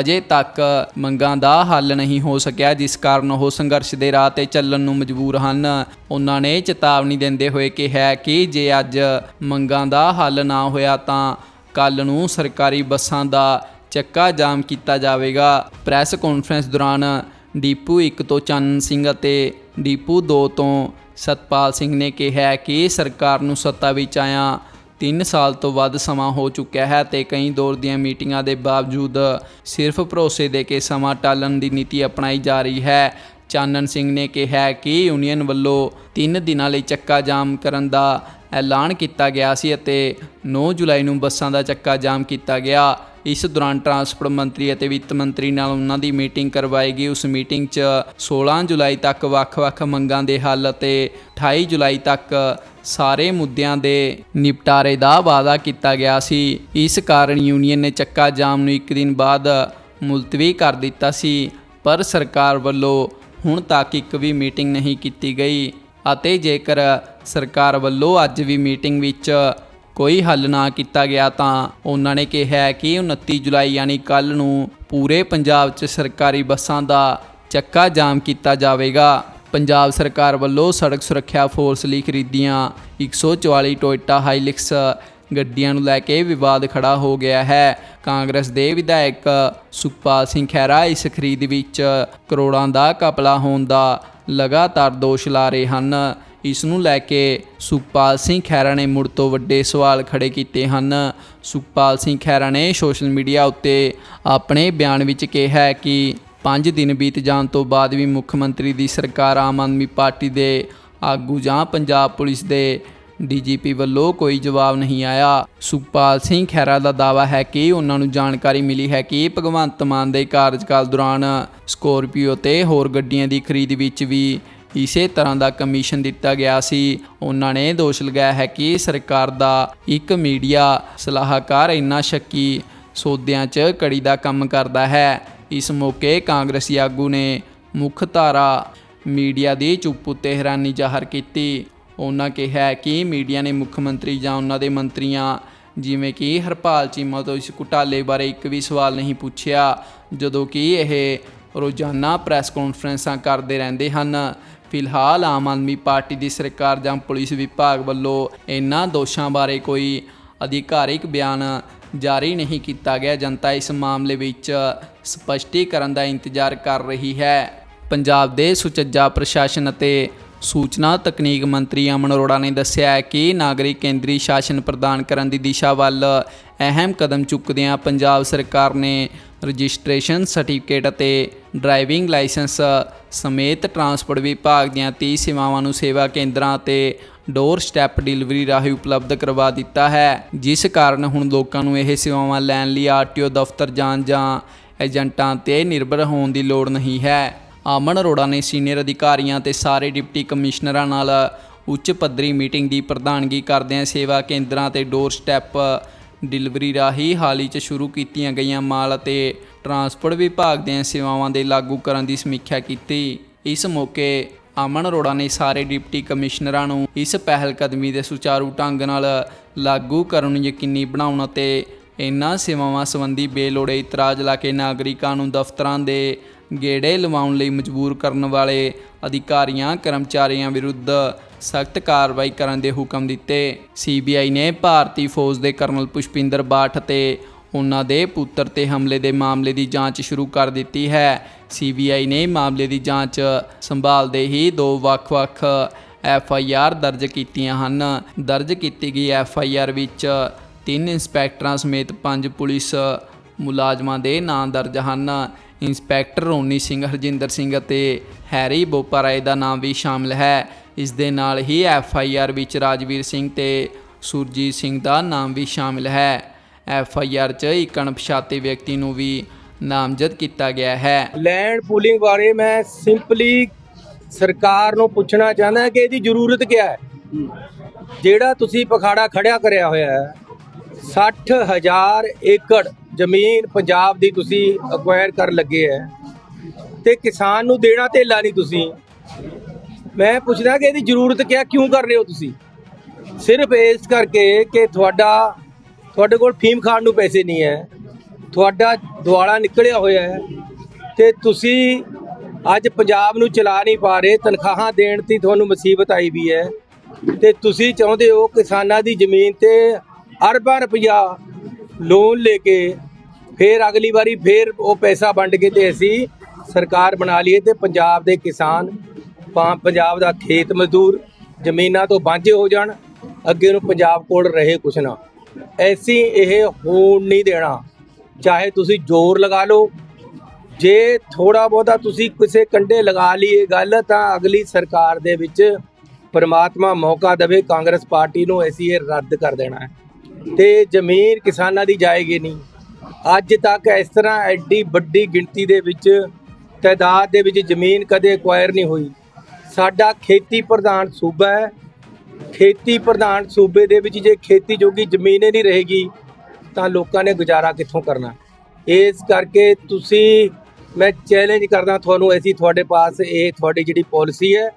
ਅਜੇ ਤੱਕ ਮੰਗਾਂ ਦਾ ਹੱਲ ਨਹੀਂ ਹੋ ਸਕਿਆ, ਜਿਸ ਕਾਰਨ ਉਹ ਸੰਘਰਸ਼ ਦੇ ਰਾਹ ਤੇ ਚੱਲਣ ਨੂੰ ਮਜਬੂਰ ਹਨ। ਉਹਨਾਂ ਨੇ ਚੇਤਾਵਨੀ ਦਿੰਦੇ ਹੋਏ ਕਿਹਾ ਕਿ ਜੇ ਅੱਜ ਮੰਗਾਂ ਦਾ ਹੱਲ ਨਾ ਹੋਇਆ ਤਾਂ ਕੱਲ ਨੂੰ ਸਰਕਾਰੀ ਬੱਸਾਂ ਦਾ ਚੱਕਾ ਜਾਮ ਕੀਤਾ ਜਾਵੇਗਾ। ਪ੍ਰੈਸ ਕਾਨਫਰੰਸ ਦੌਰਾਨ ਡੀਪੂ 1 ਤੋਂ ਚੰਨ ਸਿੰਘ ਅਤੇ ਡੀਪੂ 2 ਤੋਂ ਸਤਪਾਲ ਸਿੰਘ ਨੇ ਕਿਹਾ ਕਿ ਸਰਕਾਰ ਨੂੰ ਸੱਤਾ ਵਿੱਚ ਆਇਆ 3 ਸਾਲ ਤੋਂ ਵੱਧ ਸਮਾਂ ਹੋ ਚੁੱਕਿਆ ਹੈ ਤੇ ਕਈ ਦੌਰ ਦੀਆਂ ਮੀਟਿੰਗਾਂ ਦੇ ਬਾਵਜੂਦ ਸਿਰਫ ਭਰੋਸੇ ਦੇ ਕੇ ਸਮਾਂ ਟਾਲਣ ਦੀ ਨੀਤੀ ਅਪਣਾਈ ਜਾ ਰਹੀ ਹੈ। ਚਾਨਣ ਸਿੰਘ ਨੇ ਕਿਹਾ ਕਿ ਯੂਨੀਅਨ ਵੱਲੋਂ 3 ਦਿਨਾਂ ਲਈ ਚੱਕਾ ਜਾਮ ਕਰਨ ਦਾ ਐਲਾਨ ਕੀਤਾ ਗਿਆ ਸੀ ਅਤੇ 9 ਜੁਲਾਈ ਨੂੰ ਬੱਸਾਂ ਦਾ ਚੱਕਾ ਜਾਮ ਕੀਤਾ ਗਿਆ। ਇਸ ਦੌਰਾਨ ਟਰਾਂਸਪੋਰਟ ਮੰਤਰੀ ਅਤੇ ਵਿੱਤ ਮੰਤਰੀ ਨਾਲ ਉਹਨਾਂ ਦੀ ਮੀਟਿੰਗ ਕਰਵਾਈ ਗਈ। ਉਸ ਮੀਟਿੰਗ 'ਚ 16 ਜੁਲਾਈ ਤੱਕ ਵੱਖ-ਵੱਖ ਮੰਗਾਂ ਦੇ ਹੱਲ ਅਤੇ 28 ਜੁਲਾਈ ਤੱਕ ਸਾਰੇ ਮੁੱਦਿਆਂ ਦੇ ਨਿਪਟਾਰੇ ਦਾ ਵਾਅਦਾ ਕੀਤਾ ਗਿਆ ਸੀ। ਇਸ ਕਾਰਨ ਯੂਨੀਅਨ ਨੇ ਚੱਕਾ ਜਾਮ ਨੂੰ ਇੱਕ ਦਿਨ ਬਾਅਦ ਮੁਲਤਵੀ ਕਰ ਦਿੱਤਾ ਸੀ, ਪਰ ਸਰਕਾਰ ਵੱਲੋਂ ਹੁਣ ਤੱਕ ਇੱਕ ਵੀ ਮੀਟਿੰਗ ਨਹੀਂ ਕੀਤੀ ਗਈ ਅਤੇ ਜੇਕਰ ਸਰਕਾਰ ਵੱਲੋਂ ਅੱਜ ਵੀ ਮੀਟਿੰਗ ਵਿੱਚ ਕੋਈ ਹੱਲ ਨਾ ਕੀਤਾ ਗਿਆ ਤਾਂ ਉਹਨਾਂ ਨੇ ਕਿਹਾ ਕਿ 29 ਜੁਲਾਈ ਯਾਨੀ ਕੱਲ ਨੂੰ ਪੂਰੇ ਪੰਜਾਬ 'ਚ ਸਰਕਾਰੀ ਬੱਸਾਂ ਦਾ ਚੱਕਾ ਜਾਮ ਕੀਤਾ ਜਾਵੇਗਾ। ਪੰਜਾਬ ਸਰਕਾਰ ਵੱਲੋਂ ਸੜਕ ਸੁਰੱਖਿਆ ਫੋਰਸ ਲਈ ਖਰੀਦੀਆਂ 144 ਟੋਇਟਾ ਹਾਈਲਿਕਸ ਗੱਡੀਆਂ ਨੂੰ ਲੈ ਕੇ ਵਿਵਾਦ ਖੜਾ ਹੋ ਗਿਆ ਹੈ। ਕਾਂਗਰਸ ਦੇ ਵਿਧਾਇਕ ਸੁਖਪਾਲ ਸਿੰਘ ਖਹਿਰਾ ਇਸ ਖਰੀਦ ਵਿੱਚ ਕਰੋੜਾਂ ਦਾ ਕਪਲਾ ਹੋਣ ਦਾ ਲਗਾਤਾਰ ਦੋਸ਼ ਲਾ ਰਹੇ ਹਨ। ਇਸ ਨੂੰ ਲੈ ਕੇ ਸੁਖਪਾਲ ਸਿੰਘ ਖਹਿਰਾ ਨੇ ਮੁੜ ਤੋਂ ਵੱਡੇ ਸਵਾਲ ਖੜੇ ਕੀਤੇ ਹਨ। ਸੁਖਪਾਲ ਸਿੰਘ ਖਹਿਰਾ ਨੇ ਸੋਸ਼ਲ ਮੀਡੀਆ ਉੱਤੇ ਆਪਣੇ ਬਿਆਨ ਵਿੱਚ ਕਿਹਾ ਕਿ 5 ਦਿਨ ਬੀਤ ਜਾਣ ਤੋਂ ਬਾਅਦ ਵੀ ਮੁੱਖ ਮੰਤਰੀ ਦੀ ਸਰਕਾਰ ਆਮ ਆਦਮੀ ਪਾਰਟੀ ਦੇ ਆਗੂ ਜਾਂ ਪੰਜਾਬ ਪੁਲਿਸ ਦੇ ਡੀਜੀਪੀ ਵੱਲੋਂ ਕੋਈ ਜਵਾਬ ਨਹੀਂ ਆਇਆ। ਸੁਖਪਾਲ ਸਿੰਘ ਖਹਿਰਾ ਦਾ ਦਾਅਵਾ ਹੈ ਕਿ ਉਹਨਾਂ ਨੂੰ ਜਾਣਕਾਰੀ ਮਿਲੀ ਹੈ ਕਿ ਭਗਵੰਤ ਮਾਨ ਦੇ ਕਾਰਜਕਾਲ ਦੌਰਾਨ ਸਕੋਰਪੀਓ ਤੇ ਹੋਰ ਗੱਡੀਆਂ ਦੀ ਖਰੀਦ ਵਿੱਚ ਵੀ ਇਸੇ ਤਰ੍ਹਾਂ ਦਾ ਕਮਿਸ਼ਨ ਦਿੱਤਾ ਗਿਆ ਸੀ। ਉਹਨਾਂ ਨੇ ਦੋਸ਼ ਲਗਾਇਆ ਹੈ ਕਿ ਸਰਕਾਰ ਦਾ ਇੱਕ ਮੀਡੀਆ ਸਲਾਹਕਾਰ ਇੰਨਾ ਸ਼ੱਕੀ ਸੌਦਿਆਂ 'ਚ ਕੜੀ ਦਾ ਕੰਮ ਕਰਦਾ ਹੈ। ਇਸ ਮੌਕੇ ਕਾਂਗਰਸੀ ਆਗੂ ਨੇ ਮੁੱਖ ਧਾਰਾ ਮੀਡੀਆ ਦੀ ਚੁੱਪ ਉੱਤੇ ਹੈਰਾਨੀ ਜ਼ਾਹਰ ਕੀਤੀ। ਉਹਨਾਂ ਕਿਹਾ ਕਿ ਮੀਡੀਆ ਨੇ ਮੁੱਖ ਮੰਤਰੀ ਜਾਂ ਉਹਨਾਂ ਦੇ ਮੰਤਰੀਆਂ, ਜਿਵੇਂ ਕਿ ਹਰਪਾਲ ਚੀਮਾ ਤੋਂ ਇਸ ਘੁਟਾਲੇ ਬਾਰੇ ਇੱਕ ਵੀ ਸਵਾਲ ਨਹੀਂ ਪੁੱਛਿਆ, ਜਦੋਂ ਕਿ ਇਹ ਰੋਜ਼ਾਨਾ ਪ੍ਰੈਸ ਕਾਨਫਰੰਸਾਂ ਕਰਦੇ ਰਹਿੰਦੇ ਹਨ। ਫਿਲਹਾਲ ਆਮ ਆਦਮੀ ਪਾਰਟੀ ਦੀ ਸਰਕਾਰ ਜਾਂ ਪੁਲਿਸ ਵਿਭਾਗ ਵੱਲੋਂ ਇਹਨਾਂ ਦੋਸ਼ਾਂ ਬਾਰੇ ਕੋਈ ਅਧਿਕਾਰਿਕ ਬਿਆਨ ਜਾਰੀ ਨਹੀਂ ਕੀਤਾ ਗਿਆ। ਜਨਤਾ ਇਸ ਮਾਮਲੇ ਵਿੱਚ ਸਪਸ਼ਟੀਕਰਨ ਦਾ ਇੰਤਜ਼ਾਰ ਕਰ ਰਹੀ ਹੈ। ਪੰਜਾਬ ਦੇ ਸੁਚੱਜਾ ਪ੍ਰਸ਼ਾਸਨ ਅਤੇ ਸੂਚਨਾ ਤਕਨੀਕ ਮੰਤਰੀ ਅਮਨ ਅਰੋੜਾ ਨੇ ਦੱਸਿਆ ਕਿ ਨਾਗਰਿਕ ਕੇਂਦਰੀ ਸ਼ਾਸਨ ਪ੍ਰਦਾਨ ਕਰਨ ਦੀ ਦਿਸ਼ਾ ਵੱਲ ਅਹਿਮ ਕਦਮ ਚੁੱਕਦਿਆਂ ਪੰਜਾਬ ਸਰਕਾਰ ਨੇ ਰਜਿਸਟ੍ਰੇਸ਼ਨ ਸਰਟੀਫਿਕੇਟ ਅਤੇ ਡਰਾਈਵਿੰਗ ਲਾਇਸੈਂਸ ਸਮੇਤ ਟਰਾਂਸਪੋਰਟ ਵਿਭਾਗ ਦੀਆਂ 30 ਸੇਵਾਵਾਂ ਨੂੰ ਸੇਵਾ ਕੇਂਦਰਾਂ ਅਤੇ ਡੋਰ ਸਟੈਪ ਡਿਲੀਵਰੀ ਰਾਹੀਂ ਉਪਲਬਧ ਕਰਵਾ ਦਿੱਤਾ ਹੈ, ਜਿਸ ਕਾਰਨ ਹੁਣ ਲੋਕਾਂ ਨੂੰ ਇਹ ਸੇਵਾਵਾਂ ਲੈਣ ਲਈ ਆਰਟੀਓ ਦਫ਼ਤਰ ਜਾਣ ਜਾਂ ਏਜੰਟਾਂ ਤੇ ਨਿਰਭਰ ਹੋਣ ਦੀ ਲੋੜ ਨਹੀਂ ਹੈ। ਅਮਨ ਅਰੋੜਾ ਨੇ ਸੀਨੀਅਰ ਅਧਿਕਾਰੀਆਂ ਤੇ ਸਾਰੇ ਡਿਪਟੀ ਕਮਿਸ਼ਨਰਾਂ ਨਾਲ ਉੱਚ ਪੱਧਰੀ ਮੀਟਿੰਗ ਦੀ ਪ੍ਰਧਾਨਗੀ ਕਰਦਿਆਂ ਸੇਵਾ ਕੇਂਦਰਾਂ ਤੇ ਡੋਰ ਸਟੈਪ ਡਿਲੀਵਰੀ ਰਾਹੀਂ ਹਾਲ ਹੀ 'ਚ ਸ਼ੁਰੂ ਕੀਤੀਆਂ ਗਈਆਂ ਮਾਲ ਅਤੇ ਟਰਾਂਸਪੋਰਟ ਵਿਭਾਗ ਦੀਆਂ ਸੇਵਾਵਾਂ ਦੇ ਲਾਗੂ ਕਰਨ ਦੀ ਸਮੀਖਿਆ ਕੀਤੀ। ਇਸ ਮੌਕੇ ਅਮਨ ਅਰੋੜਾ ਨੇ ਸਾਰੇ ਡਿਪਟੀ ਕਮਿਸ਼ਨਰਾਂ ਨੂੰ ਇਸ ਪਹਿਲ ਕਦਮੀ ਦੇ ਸੁਚਾਰੂ ਢੰਗ ਨਾਲ ਲਾਗੂ ਕਰਨ ਨੂੰ ਯਕੀਨੀ ਬਣਾਉਣ ਅਤੇ ਇਨ੍ਹਾਂ ਸੇਵਾਵਾਂ ਸੰਬੰਧੀ ਬੇਲੋੜੇ ਇਤਰਾਜ਼ ਲਾ ਕੇ ਨਾਗਰਿਕਾਂ ਨੂੰ ਦਫ਼ਤਰਾਂ ਦੇ ਗੇੜੇ ਲਵਾਉਣ ਲਈ ਮਜਬੂਰ ਕਰਨ ਵਾਲੇ ਅਧਿਕਾਰੀਆਂ, ਕਰਮਚਾਰੀਆਂ ਵਿਰੁੱਧ ਸਖਤ ਕਾਰਵਾਈ ਕਰਨ ਦੇ ਹੁਕਮ ਦਿੱਤੇ। ਸੀਬੀਆਈ ਨੇ ਭਾਰਤੀ ਫੌਜ ਦੇ ਕਰਨਲ ਪੁਸ਼ਪਿੰਦਰ ਬਾਠ ਅਤੇ ਉਹਨਾਂ ਦੇ ਪੁੱਤਰ ਤੇ ਹਮਲੇ ਦੇ ਮਾਮਲੇ ਦੀ ਜਾਂਚ ਸ਼ੁਰੂ ਕਰ ਦਿੱਤੀ ਹੈ। ਸੀਬੀਆਈ ਨੇ ਮਾਮਲੇ ਦੀ ਜਾਂਚ ਸੰਭਾਲਦੇ ਹੀ ਦੋ ਵੱਖ-ਵੱਖ ਐਫ ਆਈ ਆਰ ਦਰਜ ਕੀਤੀਆਂ ਹਨ। ਦਰਜ ਕੀਤੀ ਗਈ ਐਫ ਆਈ ਆਰ ਵਿੱਚ ਤਿੰਨ ਇੰਸਪੈਕਟਰਾਂ ਸਮੇਤ ਪੰਜ ਪੁਲਿਸ ਮੁਲਾਜ਼ਮਾਂ ਦੇ ਨਾਂ ਦਰਜ ਹਨ। ਇੰਸਪੈਕਟਰ ਰੋਨੀ ਸਿੰਘ, ਹਰਜਿੰਦਰ ਸਿੰਘ ਅਤੇ ਹੈਰੀ ਬੋਪਾਰਾਏ ਦਾ ਨਾਮ ਵੀ ਸ਼ਾਮਲ ਹੈ। ਇਸ ਦੇ ਨਾਲ ਹੀ ਐਫ ਆਈ ਆਰ ਵਿੱਚ ਰਾਜਵੀਰ ਸਿੰਘ ਤੇ ਸੁਰਜੀਤ ਸਿੰਘ ਦਾ ਨਾਮ ਵੀ ਸ਼ਾਮਿਲ ਹੈ। ਐਫ ਆਈ ਆਰ 'ਚ ਇੱਕ ਅਣਪਛਾਤੇ ਵਿਅਕਤੀ ਨੂੰ ਵੀ ਨਾਮਜ਼ਦ ਕੀਤਾ ਗਿਆ ਹੈ। ਲੈਂਡ ਪੂਲਿੰਗ ਬਾਰੇ ਮੈਂ ਸਿੰਪਲੀ ਸਰਕਾਰ ਨੂੰ ਪੁੱਛਣਾ ਚਾਹੁੰਦਾ ਕਿ ਇਹਦੀ ਜ਼ਰੂਰਤ ਕੀ ਹੈ? ਜਿਹੜਾ ਤੁਸੀਂ ਪਖਾੜਾ ਖੜਿਆ ਕਰਿਆ ਹੋਇਆ ਹੈ 60000 ਏਕੜ ਜ਼ਮੀਨ ਪੰਜਾਬ ਦੀ ਤੁਸੀਂ ਅਕਵਾਇਰ ਕਰਨ ਲੱਗੇ ਹੈ ਤੇ ਕਿਸਾਨ ਨੂੰ ਦੇਣਾ ਧੇਲਾ ਨਹੀਂ ਤੁਸੀਂ। ਮੈਂ ਪੁੱਛਦਾ ਕਿ ਇਹਦੀ ਜ਼ਰੂਰਤ ਕਿਆ ਕਿਉਂ ਕਰ ਰਹੇ ਹੋ ਤੁਸੀਂ? ਸਿਰਫ ਇਸ ਕਰਕੇ ਕਿ ਤੁਹਾਡਾ ਤੁਹਾਡੇ ਕੋਲ ਫੀਮ ਖਾਣ ਨੂੰ ਪੈਸੇ ਨਹੀਂ ਹੈ। ਤੁਹਾਡਾ ਦੁਆਲਾ ਨਿਕਲਿਆ ਹੋਇਆ ਹੈ ਤੇ ਤੁਸੀਂ ਅੱਜ ਪੰਜਾਬ ਨੂੰ ਚਲਾ ਨਹੀਂ ਪਾ ਰਹੇ, ਤਨਖਾਹਾਂ ਦੇਣ ਦੀ ਤੁਹਾਨੂੰ ਮੁਸੀਬਤ ਆਈ ਵੀ ਹੈ। ਤੇ ਤੁਸੀਂ ਚਾਹੁੰਦੇ ਹੋ ਕਿਸਾਨਾਂ ਦੀ ਜ਼ਮੀਨ ਤੇ ਅਰਬਾਂ ਰੁਪਇਆ ਲੋਨ ਲੈ ਕੇ ਫਿਰ ਅਗਲੀ ਵਾਰੀ ਫਿਰ ਉਹ ਪੈਸਾ ਵੰਡ ਕੇ ਤੇ ਅਸੀਂ ਸਰਕਾਰ ਬਣਾ ਲਈਏ ਤੇ ਪੰਜਾਬ ਦੇ ਕਿਸਾਨ ਪੰਜਾਬ ਦਾ ਖੇਤ ਮਜ਼ਦੂਰ ਜ਼ਮੀਨਾਂ ਤੋਂ ਵਾਂਝੇ ਹੋ ਜਾਣ, ਅੱਗੇ ਨੂੰ ਪੰਜਾਬ ਕੋਲ ਰਹੇ ਕੁਛ ਨਾ। ਐਸੀ ਇਹ ਹੋਣ ਨਹੀਂ ਦੇਣਾ। ਚਾਹੇ ਤੁਸੀਂ ਜ਼ੋਰ ਲਗਾ ਲਓ, ਜੇ ਥੋੜਾ ਬਹੁਤਾ ਤੁਸੀਂ ਕਿਸੇ ਕੰਡੇ ਲਗਾ ਲਈਏ ਗੱਲ, ਤਾਂ ਅਗਲੀ ਸਰਕਾਰ ਦੇ ਵਿੱਚ ਪਰਮਾਤਮਾ ਮੌਕਾ ਦੇਵੇ, ਕਾਂਗਰਸ ਪਾਰਟੀ ਨੂੰ ਐਸੀ ਇਹ ਰੱਦ ਕਰ ਦੇਣਾ ਹੈ। ਤੇ ਜ਼ਮੀਨ ਕਿਸਾਨਾਂ ਦੀ ਜਾਏਗੀ ਨਹੀਂ। ਅੱਜ ਤੱਕ ਇਸ ਤਰ੍ਹਾਂ ਐਡੀ ਵੱਡੀ ਗਿਣਤੀ ਦੇ ਵਿੱਚ, ਤਾਦਾਦ ਦੇ ਵਿੱਚ ਜ਼ਮੀਨ ਕਦੇ ਐਕਵਾਇਰ ਨਹੀਂ ਹੋਈ। ਸਾਡਾ ਖੇਤੀ ਪ੍ਰਧਾਨ ਸੂਬਾ ਹੈ। ਖੇਤੀ ਪ੍ਰਧਾਨ ਸੂਬੇ ਦੇ ਵਿੱਚ ਜੇ ਖੇਤੀ ਜੋਗੀ ਜ਼ਮੀਨ ਹੀ ਨਹੀਂ ਰਹੇਗੀ, ਤਾਂ ਲੋਕਾਂ ਨੇ ਗੁਜ਼ਾਰਾ ਕਿੱਥੋਂ ਕਰਨਾ? ਇਸ ਕਰਕੇ ਤੁਸੀਂ, ਮੈਂ ਚੈਲੰਜ ਕਰਦਾ ਤੁਹਾਨੂੰ ਐਸੀ ਤੁਹਾਡੇ ਪਾਸ, ਇਹ ਤੁਹਾਡੀ ਜਿਹੜੀ ਪਾਲਿਸੀ ਹੈ,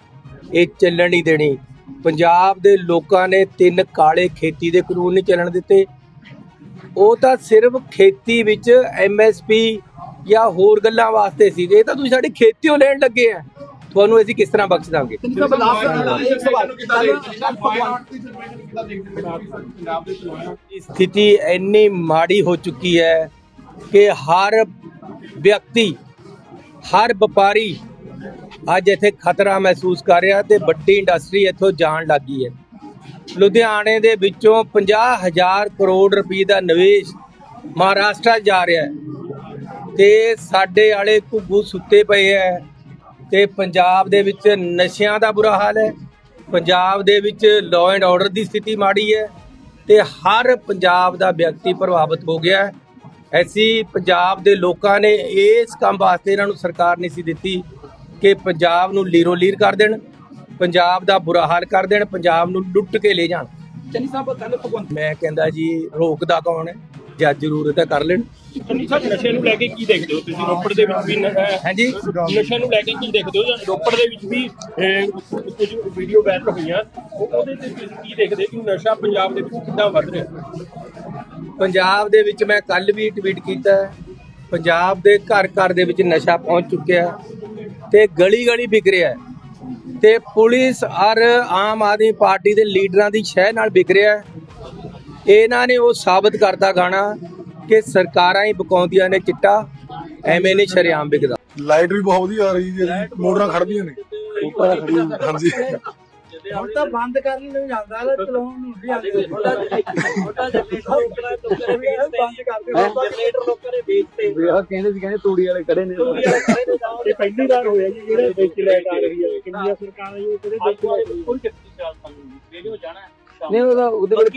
ਇਹ ਚੱਲਣ ਨਹੀਂ ਦੇਣੀ। ਪੰਜਾਬ ਦੇ ਲੋਕਾਂ ਨੇ ਤਿੰਨ ਕਾਲੇ ਖੇਤੀ ਦੇ ਕਾਨੂੰਨ ਨਹੀਂ ਚੱਲਣ ਦਿੱਤੇ। ਉਹ ਤਾਂ ਸਿਰਫ ਖੇਤੀ ਵਿੱਚ ਐਮਐਸਪੀ ਜਾਂ ਹੋਰ ਗੱਲਾਂ ਵਾਸਤੇ ਸੀ। ਇਹ ਤਾਂ ਤੁਸੀਂ ਸਾਡੀ ਖੇਤੀਓ ਲੈਣ ਲੱਗੇ ਆ। ਤੁਹਾਨੂੰ ਅਸੀਂ ਕਿਸ ਤਰ੍ਹਾਂ ਬਖਸ਼ ਦਾਂਗੇ? ਸਥਿਤੀ ਇੰਨੀ ਮਾੜੀ ਹੋ ਚੁੱਕੀ ਹੈ ਕਿ ਹਰ ਵਿਅਕਤੀ ਹਰ ਵਪਾਰੀ ਅੱਜ ਇੱਥੇ ਖਤਰਾ ਮਹਿਸੂਸ ਕਰ ਰਿਹਾ ਤੇ ਵੱਡੀ ਇੰਡਸਟਰੀ ਇੱਥੋਂ ਜਾਣ ਲੱਗੀ ਹੈ। ਲੁਧਿਆਣੇ ਦੇ ਵਿੱਚੋਂ 50000 ਕਰੋੜ ਰੁਪਏ ਦਾ ਨਿਵੇਸ਼ ਮਹਾਰਾਸ਼ਟਰ ਜਾ ਰਿਹਾ ਹੈ ਤੇ ਸਾਡੇ ਵਾਲੇ ਘੁੱਗੂ ਸੁੱਤੇ ਪਏ ਐ ਤੇ ਪੰਜਾਬ ਦੇ ਵਿੱਚ ਨਸ਼ਿਆਂ ਦਾ ਬੁਰਾ ਹਾਲ ਹੈ। ਪੰਜਾਬ ਦੇ ਵਿੱਚ ਲਾਅ ਐਂਡ ਆਰਡਰ ਦੀ ਸਥਿਤੀ ਮਾੜੀ ਹੈ ਤੇ ਹਰ ਪੰਜਾਬ ਦਾ ਵਿਅਕਤੀ ਪ੍ਰਭਾਵਿਤ ਹੋ ਗਿਆ ਹੈ। ਐਸੀ ਪੰਜਾਬ ਦੇ ਲੋਕਾਂ ਨੇ ਇਸ ਕੰਮ ਵਾਸਤੇ ਇਹਨਾਂ ਨੂੰ ਸਰਕਾਰ ਨਹੀਂ ਸੀ ਦਿੱਤੀ ਕਿ ਪੰਜਾਬ ਨੂੰ ਲੀਰੋ ਲੀਰ ਕਰ ਦੇਣ ਪੰਜਾਬ ਦਾ ਬੁਰਾ ਹਾਲ ਕਰ ਦੇਣ ਪੰਜਾਬ ਨੂੰ ਲੁੱਟ ਕੇ ਲੈ ਜਾਣ। ਚੰਨੀ ਸਾਹਿਬ ਕੱਲ ਭਗਵੰਤ ਮੈਂ ਕਹਿੰਦਾ ਜੀ ਰੋਕਦਾ ਕੌਣ ਹੈ? ਜਦ ਜ਼ਰੂਰਤ ਹੈ ਕਰ ਲੈਣ। ਚੰਨੀ ਸਾਹਿਬ ਨਸ਼ੇ ਨੂੰ ਲੈ ਕੇ ਕੀ ਦੇਖਦੇ ਹੋ ਤੁਸੀਂ? ਰੋਪੜ ਦੇ ਵਿੱਚ ਵੀ ਹਾਂਜੀ। ਨਸ਼ੇ ਨੂੰ ਲੈ ਕੇ ਕੀ ਦੇਖਦੇ ਹੋ? ਜਾਂ ਰੋਪੜ ਦੇ ਵਿੱਚ ਵੀ ਅਹ, ਕੁਝ ਵੀਡੀਓ ਵਾਇਰਲ ਹੋਈਆਂ। ਉਹ- ਉਹਦੇ ਤੇ ਤੁਸੀਂ ਕੀ ਦੇਖਦੇ ਕਿ ਨਸ਼ਾ ਪੰਜਾਬ ਦੇ ਵਿੱਚ ਕਿੱਦਾਂ ਵੱਧ ਰਿਹਾ? ਪੰਜਾਬ ਦੇ ਵਿੱਚ ਮੈਂ ਕੱਲ ਵੀ ਟਵੀਟ ਕੀਤਾ ਹੈ। ਪੰਜਾਬ ਦੇ ਘਰ ਘਰ ਦੇ ਵਿੱਚ ਨਸ਼ਾ ਪਹੁੰਚ ਚੁੱਕਿਆ ਤੇ ਗਲੀ ਗਲੀ ਵਿਕ ਰਿਹਾ ਹੈ। ਤੇ ਪੁਲਿਸ ਔਰ ਆਮ ਆਦਮੀ ਪਾਰਟੀ ਦੇ ਲੀਡਰਾਂ ਦੀ ਸ਼ਹਿ ਨਾਲ ਵਿਕ ਰਿਹਾ ਹੈ। ਇਹਨਾਂ ਨੇ ਉਹ ਸਾਬਤ ਕਰਤਾ ਗਾਣਾ। ਕਿ ਸਰਕਾਰਾਂ ਹੀ ਬਕਾਉਂਦੀਆਂ ਨੇ ਚਿੱਟਾ ਐਵੇਂ ਨਹੀਂ ਸ਼ਰੇਆਮ ਵਿਕਦਾ। ਲਾਈਟ ਵੀ ਬਹੁਤ ਵਧੀਆ ਆ ਰਹੀ ਹੈ ਜੀ ਮੋਟਰਾਂ ਖੜਦੀਆਂ ਨੇ। ਉੱਪਰ ਖੜੀਆਂ। ਹਾਂਜੀ। ਹੁਣ ਤਾਂ ਬੰਦ ਕਰਨ ਨੂੰ ਜਾਂਦਾ ਤੇ ਚਲਾਉਣ ਨੂੰ ਨਹੀਂ ਆਉਂਦੇ। ਛੋਟਾ ਜਨਰੇਟਰ ਬੰਦ ਕਰਦੇ। ਜਨਰੇਟਰ ਲੋਕਾਂ ਨੇ ਵੇਚਤੇ। ਵੇਖ ਕਹਿੰਦੇ ਸੀ ਕਹਿੰਦੇ ਤੂੜੀ ਵਾਲੇ ਖੜੇ ਨੇ। ਇਹ ਪਹਿਲੀ ਵਾਰ ਹੋਇਆ ਜੀ ਜਿਹੜੇ ਵਿੱਚ ਲੈ ਆ ਰਹੀ ਹੈ। ਕਿੰਨੀਆਂ ਸਰਕਾਰਾਂ ਇਹ ਕਿਹੜੇ ਵਿੱਚ ਲੈ ਕੋਈ ਵੀਡੀਓ ਜਾਣਾ ਨਹੀਂ ਉਹਦਾ ਉਹਦੇ ਵੇਲੇ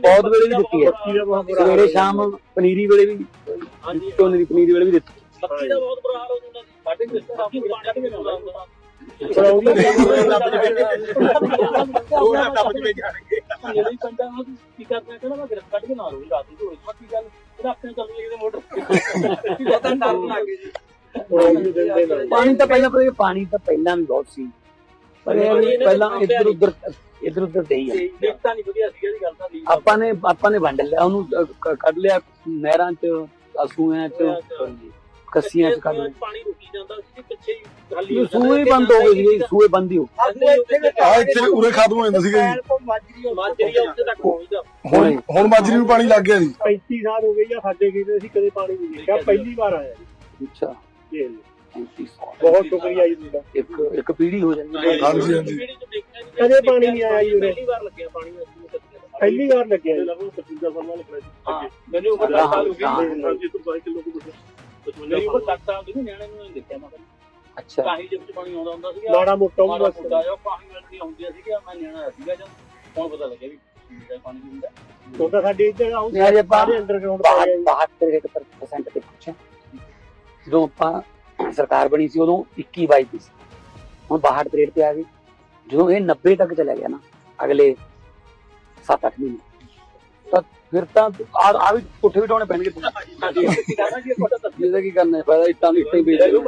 ਪੌਦ ਵੇਲੇ ਵੀ ਦਿੱਤੀ ਹੈ। ਸਵੇਰੇ ਸ਼ਾਮ ਪਨੀਰੀ ਵੇਲੇ ਵੀ ਝੋਨੇ ਦੀ ਪਨੀਰੀ ਵੇਲੇ ਵੀ ਦਿੱਤੀ। ਬੱਤੀ ਦਾ ਬਹੁਤ ਬੁਰਾ ਹਾਲ ਹੋ ਜਾਂਦਾ ਸਾਡੇ ਬੱਤੀ ਪਾਣੀ ਕਿਵੇਂ ਆਉਂਦਾ ਉਹ ਨਾ ਟੱਪ ਜਵੇ। ਜਾਣਗੇ ਜਿਹੜੀ ਕੰਡਾ ਉਹ ਕੀ ਕਰਦਾ ਕਹਿੰਦਾ ਮੈਂ ਗ੍ਰਿਫ ਕੱਢ ਕੇ ਨਾ ਰੋਈ ਰਾਤ ਨੂੰ ਰੋਈ ਬਾਕੀ ਗੱਲ ਇਹਦਾ ਆਪਣੇ ਚੱਲ ਗਈ ਕਿਤੇ ਮੋਟਰ ਪਤਾ ਡਰ ਲੱਗ ਜੀ। ਪਾਣੀ ਤਾਂ ਪਹਿਲਾਂ ਪਰ ਪਾਣੀ ਤਾਂ ਪਹਿਲਾਂ ਵੀ ਬਹੁਤ ਸੀ। ਪਰ ਇਹ ਪਹਿਲਾਂ ਇੱਧਰ ਉੱਧਰ ਇੱਧਰ ਉੱਧਰ ਤੇ ਹੀ ਆ ਦੇਖਤਾ ਨਹੀਂ ਵਧੀਆ ਸੀਗਾ ਦੀ ਗੱਲ ਤਾਂ ਦੀ ਆਪਾਂ ਨੇ ਆਪਾਂ ਨੇ ਵੰਡ ਲਿਆ ਉਹਨੂੰ ਕ- ਕੱਢ ਲਿਆ ਨਹਿਰਾਂ ਚ ਅਸੂਆਂ ਚ ਕੱਸੀਆਂ ਚ ਕੱਢ ਲਿਆ। ਪਾਣੀ ਰੁਕੀ ਜਾਂਦਾ ਸੀ ਪਿੱਛੇ ਹੀ ਖਾਲੀ ਸੂਏ ਹੀ ਬੰਦ ਹੋ ਗਏ ਸੀਗੇ ਸੂਏ ਬੰਦ ਹੀ ਹੋ ਗਏ। ਆ ਇੱਥੇ ਉਰੇ ਖਤਮ ਹੋ ਜਾਂਦਾ ਸੀਗਾ ਜੀ। ਮਾਜਰੀ ਉੱਥੇ ਤੱਕ ਪਹੁੰਚਦਾ ਹੁਣ ਹੁਣ ਮਾਜਰੀ ਨੂੰ ਪਾਣੀ ਲੱਗ ਗਿਆ ਜੀ। 35 ਸਾਲ ਹੋ ਗਏ ਆ ਸਾਡੇ ਕਿਤੇ ਅਸੀਂ ਕਦੇ ਪਾਣੀ ਨਹੀਂ ਦੇਖਿਆ ਪਹਿਲੀ ਵਾਰ ਆਇਆ ਅੱਛਾ। ਜੀ ਬਹੁਤ ਸ਼ੁਕਰੀਆ ਜੀ ਤੁਹਾਡਾ। ਇੱਕ ਇੱਕ ਪੀੜੀ ਹੋ ਜਾਂਦੀ ਹੈ। ਹਾਂਜੀ ਹਾਂਜੀ। ਕਦੇ ਪਾਣੀ ਨਹੀਂ ਆਇਆ ਜੀ ਉਰੇ। ਪਹਿਲੀ ਵਾਰ ਲੱਗਿਆ ਪਾਣੀ ਅਸੀਂ ਪਹਿਲੀ ਵਾਰ ਲੱਗਿਆ ਜੀ। ਲਗਭਗ 55 ਸਾਲ ਵਾਲੇ ਪੜੇ ਹਾਂ ਮੈਨੂੰ ਉਮਰ ਹਾਂ, 10 ਸਾਲ ਹੋ ਹਾਂ। ਗਈ ਹਾਂਜੀ ਤੋਂ 22 ਕਿਲੋ ਕੁ ਮੇਰੀ ਉਮਰ 10 ਸਾਲ ਦੀ ਨਿਆਣੇ ਨੂੰ ਨਹੀਂ ਦੇਖਿਆ ਮੈਂ ਅੱਛਾ। ਕਾਹੀ ਦੇ ਵਿੱਚ ਪਾਣੀ ਆਉਂਦਾ ਹੁੰਦਾ ਸੀਗਾ। ਮਾੜਾ ਮੋਟਾ ਵੀ ਮਾੜਾ ਬਸ ਮੋਟਾ ਜਿਹਾ ਪਾਣੀ ਮਿਲਦੀਆਂ ਹੁੰਦੀਆਂ ਸੀਗੀਆਂ ਮੈਂ ਨਿਆਣਾ ਸੀਗਾ ਜਦ। ਹੁਣ ਪਤਾ ਲੱਗਿਆ ਵੀ ਇਹ ਪਾਣੀ ਕੀ ਹੁੰਦਾ ਹੁਣ ਤਾਂ ਸਾਡੇ ਇੱਧਰ ਆਉਂ ਨਹੀਂ ਅਜੇ ਆਪਾਂ ਸਾਰੇ ਅੰਡਰਗਰਾਉਂਡ ਪਾ ਗਏ 72% ਤੇ ਪਹੁੰਚੇ ਜਦੋਂ ਆਪਾਂ ਸਰਕਾਰ ਬਣੀ ਸੀ ਉਦੋਂ 21 22 ਤੇ ਸੀ। ਹੁਣ 62 ਰੇਟ ਤੇ ਆ ਗਈ। ਜਦੋਂ ਇਹ 90 ਤੱਕ ਚਲਾ ਗਿਆ ਨਾ ਅਗਲੇ 7-8 ਮਹੀਨੇ। ਤਾਂ ਫਿਰ ਤਾਂ ਆ ਆ ਵੀ ਪੁੱਠੇ ਵੀ ਡਾਉਣੇ ਪੈਣਗੇ। ਜਿਹਦਾ ਕੀ ਕਰਨਾ ਹੈ, ਫਾਇਦਾ ਇੱਟਾਂ ਦੀ ਇੱਟਾਂ ਹੀ ਵੇਚ ਦੇਣੀਆਂ।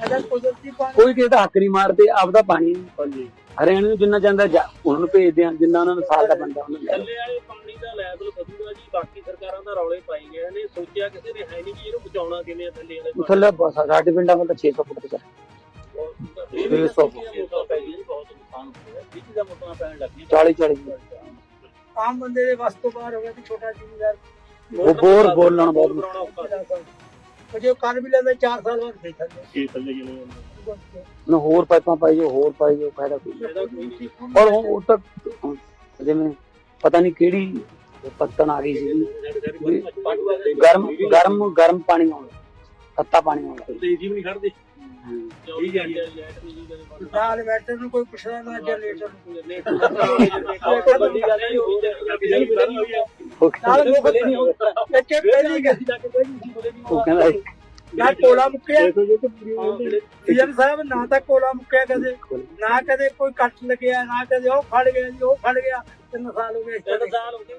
ਕੋਈ ਕਿਸੇ ਦਾ ਹੱਕ ਨਹੀਂ ਮਾਰਦੇ ਆਪਦਾ ਪਾਣੀ। ਹਾਂਜੀ ਹਰਿਆਣੇ ਨੂੰ ਜਿੰਨਾ ਜਾਂਦਾ ਜਾ ਉਹਨਾਂ ਨੂੰ ਭੇਜਦੇ ਆ ਜਿੰਨਾ ਉਹਨਾਂ ਨੂੰ ਸਾਲ ਦਾ ਬੰਦਾ ਉਹਨਾਂ ਨੂੰ ਥੱਲੇ ਵਾਲੇ ਪਾਣੀ ਦਾ ਲੈਵਲ ਵਧੂਗਾ ਜੀ ਬਾਕੀ ਸਰਕਾਰਾਂ ਦਾ ਰੌਲੇ ਪਾਈ ਗਏ ਨੇ ਸੋਚਿਆ ਕਿਸੇ ਨੇ ਹੈ ਨਹੀਂ ਕਿ ਇਹਨੂੰ ਬਚਾਉਣਾ ਕਿਵੇਂ ਆ ਥੱਲੇ ਵਾਲੇ ਥੱਲੇ ਬਸ ਸਾਡੇ ਪਿੰਡਾਂ ਵੱਲ ਤਾਂ 600 ਫੁੱਟ ਤੇ ਚੱਲ। ਇਹ ਸੌ ਪੈ ਗਈ ਬਹੁਤ ਨੁਕਸਾਨ ਹੋ ਗਿਆ। ਵਿੱਚ ਦਾ ਮੋਟਰਾਂ ਪੈਣ ਲੱਗ ਗਈਆਂ 40 40 ਆਮ ਬੰਦੇ ਦੇ ਵੱਸ ਤੋਂ ਬਾਹਰ ਹੋ ਗਿਆ ਤੇ ਛੋਟਾ ਜ਼ਿਮੀਦਾਰ। ਉਹ ਬੋਰ ਲਾਉਣਾ ਬਹੁਤ ਔਖਾ ਜੇ ਉਹ ਕਰ ਵੀ ਲੈਂਦਾ 4 ਸਾਲ ਬਾਅਦ ਫੇਰ ਥੱਲੇ। ਥੱਲੇ ਨਾ ਹੋਰ ਪਾਈਪਾਂ ਪਾਈ ਜੋ ਹੋਰ ਪਾਈ ਜੋ ਫਾਇਦਾ ਕੋਈ ਨਹੀਂ। ਇਹਦਾ ਕੋਈ ਨਹੀਂ। ਔਰ ਹੁਣ ਉਹ ਤੱਕ ਜਿਵੇਂ ਪਤਾ ਨਹੀਂ ਕਿਹੜੀ ਪੱਤਨ ਆ ਗਈ ਸੀ ਗਰਮ ਗਰਮ ਗਰਮ ਪਾਣੀ ਆਉਂਦਾ। ਤੱਤਾ ਪਾਣੀ ਆਉਂਦਾ। ਤੇਜੀ ਵੀ ਨਹੀਂ ਖੜਦੇ? ਠੀਕ ਹੈ ਜੀ ਨਾਲ ਬੈਠੇ ਨੂੰ ਕੋਈ ਪੁੱਛਦਾ ਨਾ ਜਨਰੇਟਰ ਉਹ ਕੋਈ ਵੱਡੀ ਗੱਲ ਨਹੀਂ ਹੋਈ ਨਾਲ ਮੁਕਦੇ ਨਹੀਂ ਹੁੰਦਾ ਇੱਥੇ ਪਹਿਲੀ ਗੱਲ ਉਹ ਕਹਿੰਦਾ ਇਹ ਨਾ ਕੋਲਾ ਮੁੱਕਿਆ ਦੇਖੋ ਜੀ ਤੇ ਪੂਰੀ ਹੁੰਦੀ ਪੀਐਮ ਸਾਹਿਬ ਨਾ ਤਾਂ ਕੋਲਾ ਮੁੱਕਿਆ ਕਦੇ ਨਾ ਕਦੇ ਕੋਈ ਕੱਟ ਲੱਗਿਆ ਨਾ ਕਦੇ ਉਹ ਫੜ ਗਿਆ ਜੀ ਉਹ ਫੜ ਗਿਆ ਤਿੰਨ ਸਾਲ ਹੋ ਗਏ ਤਿੰਨ ਸਾਲ ਹੋ ਗਏ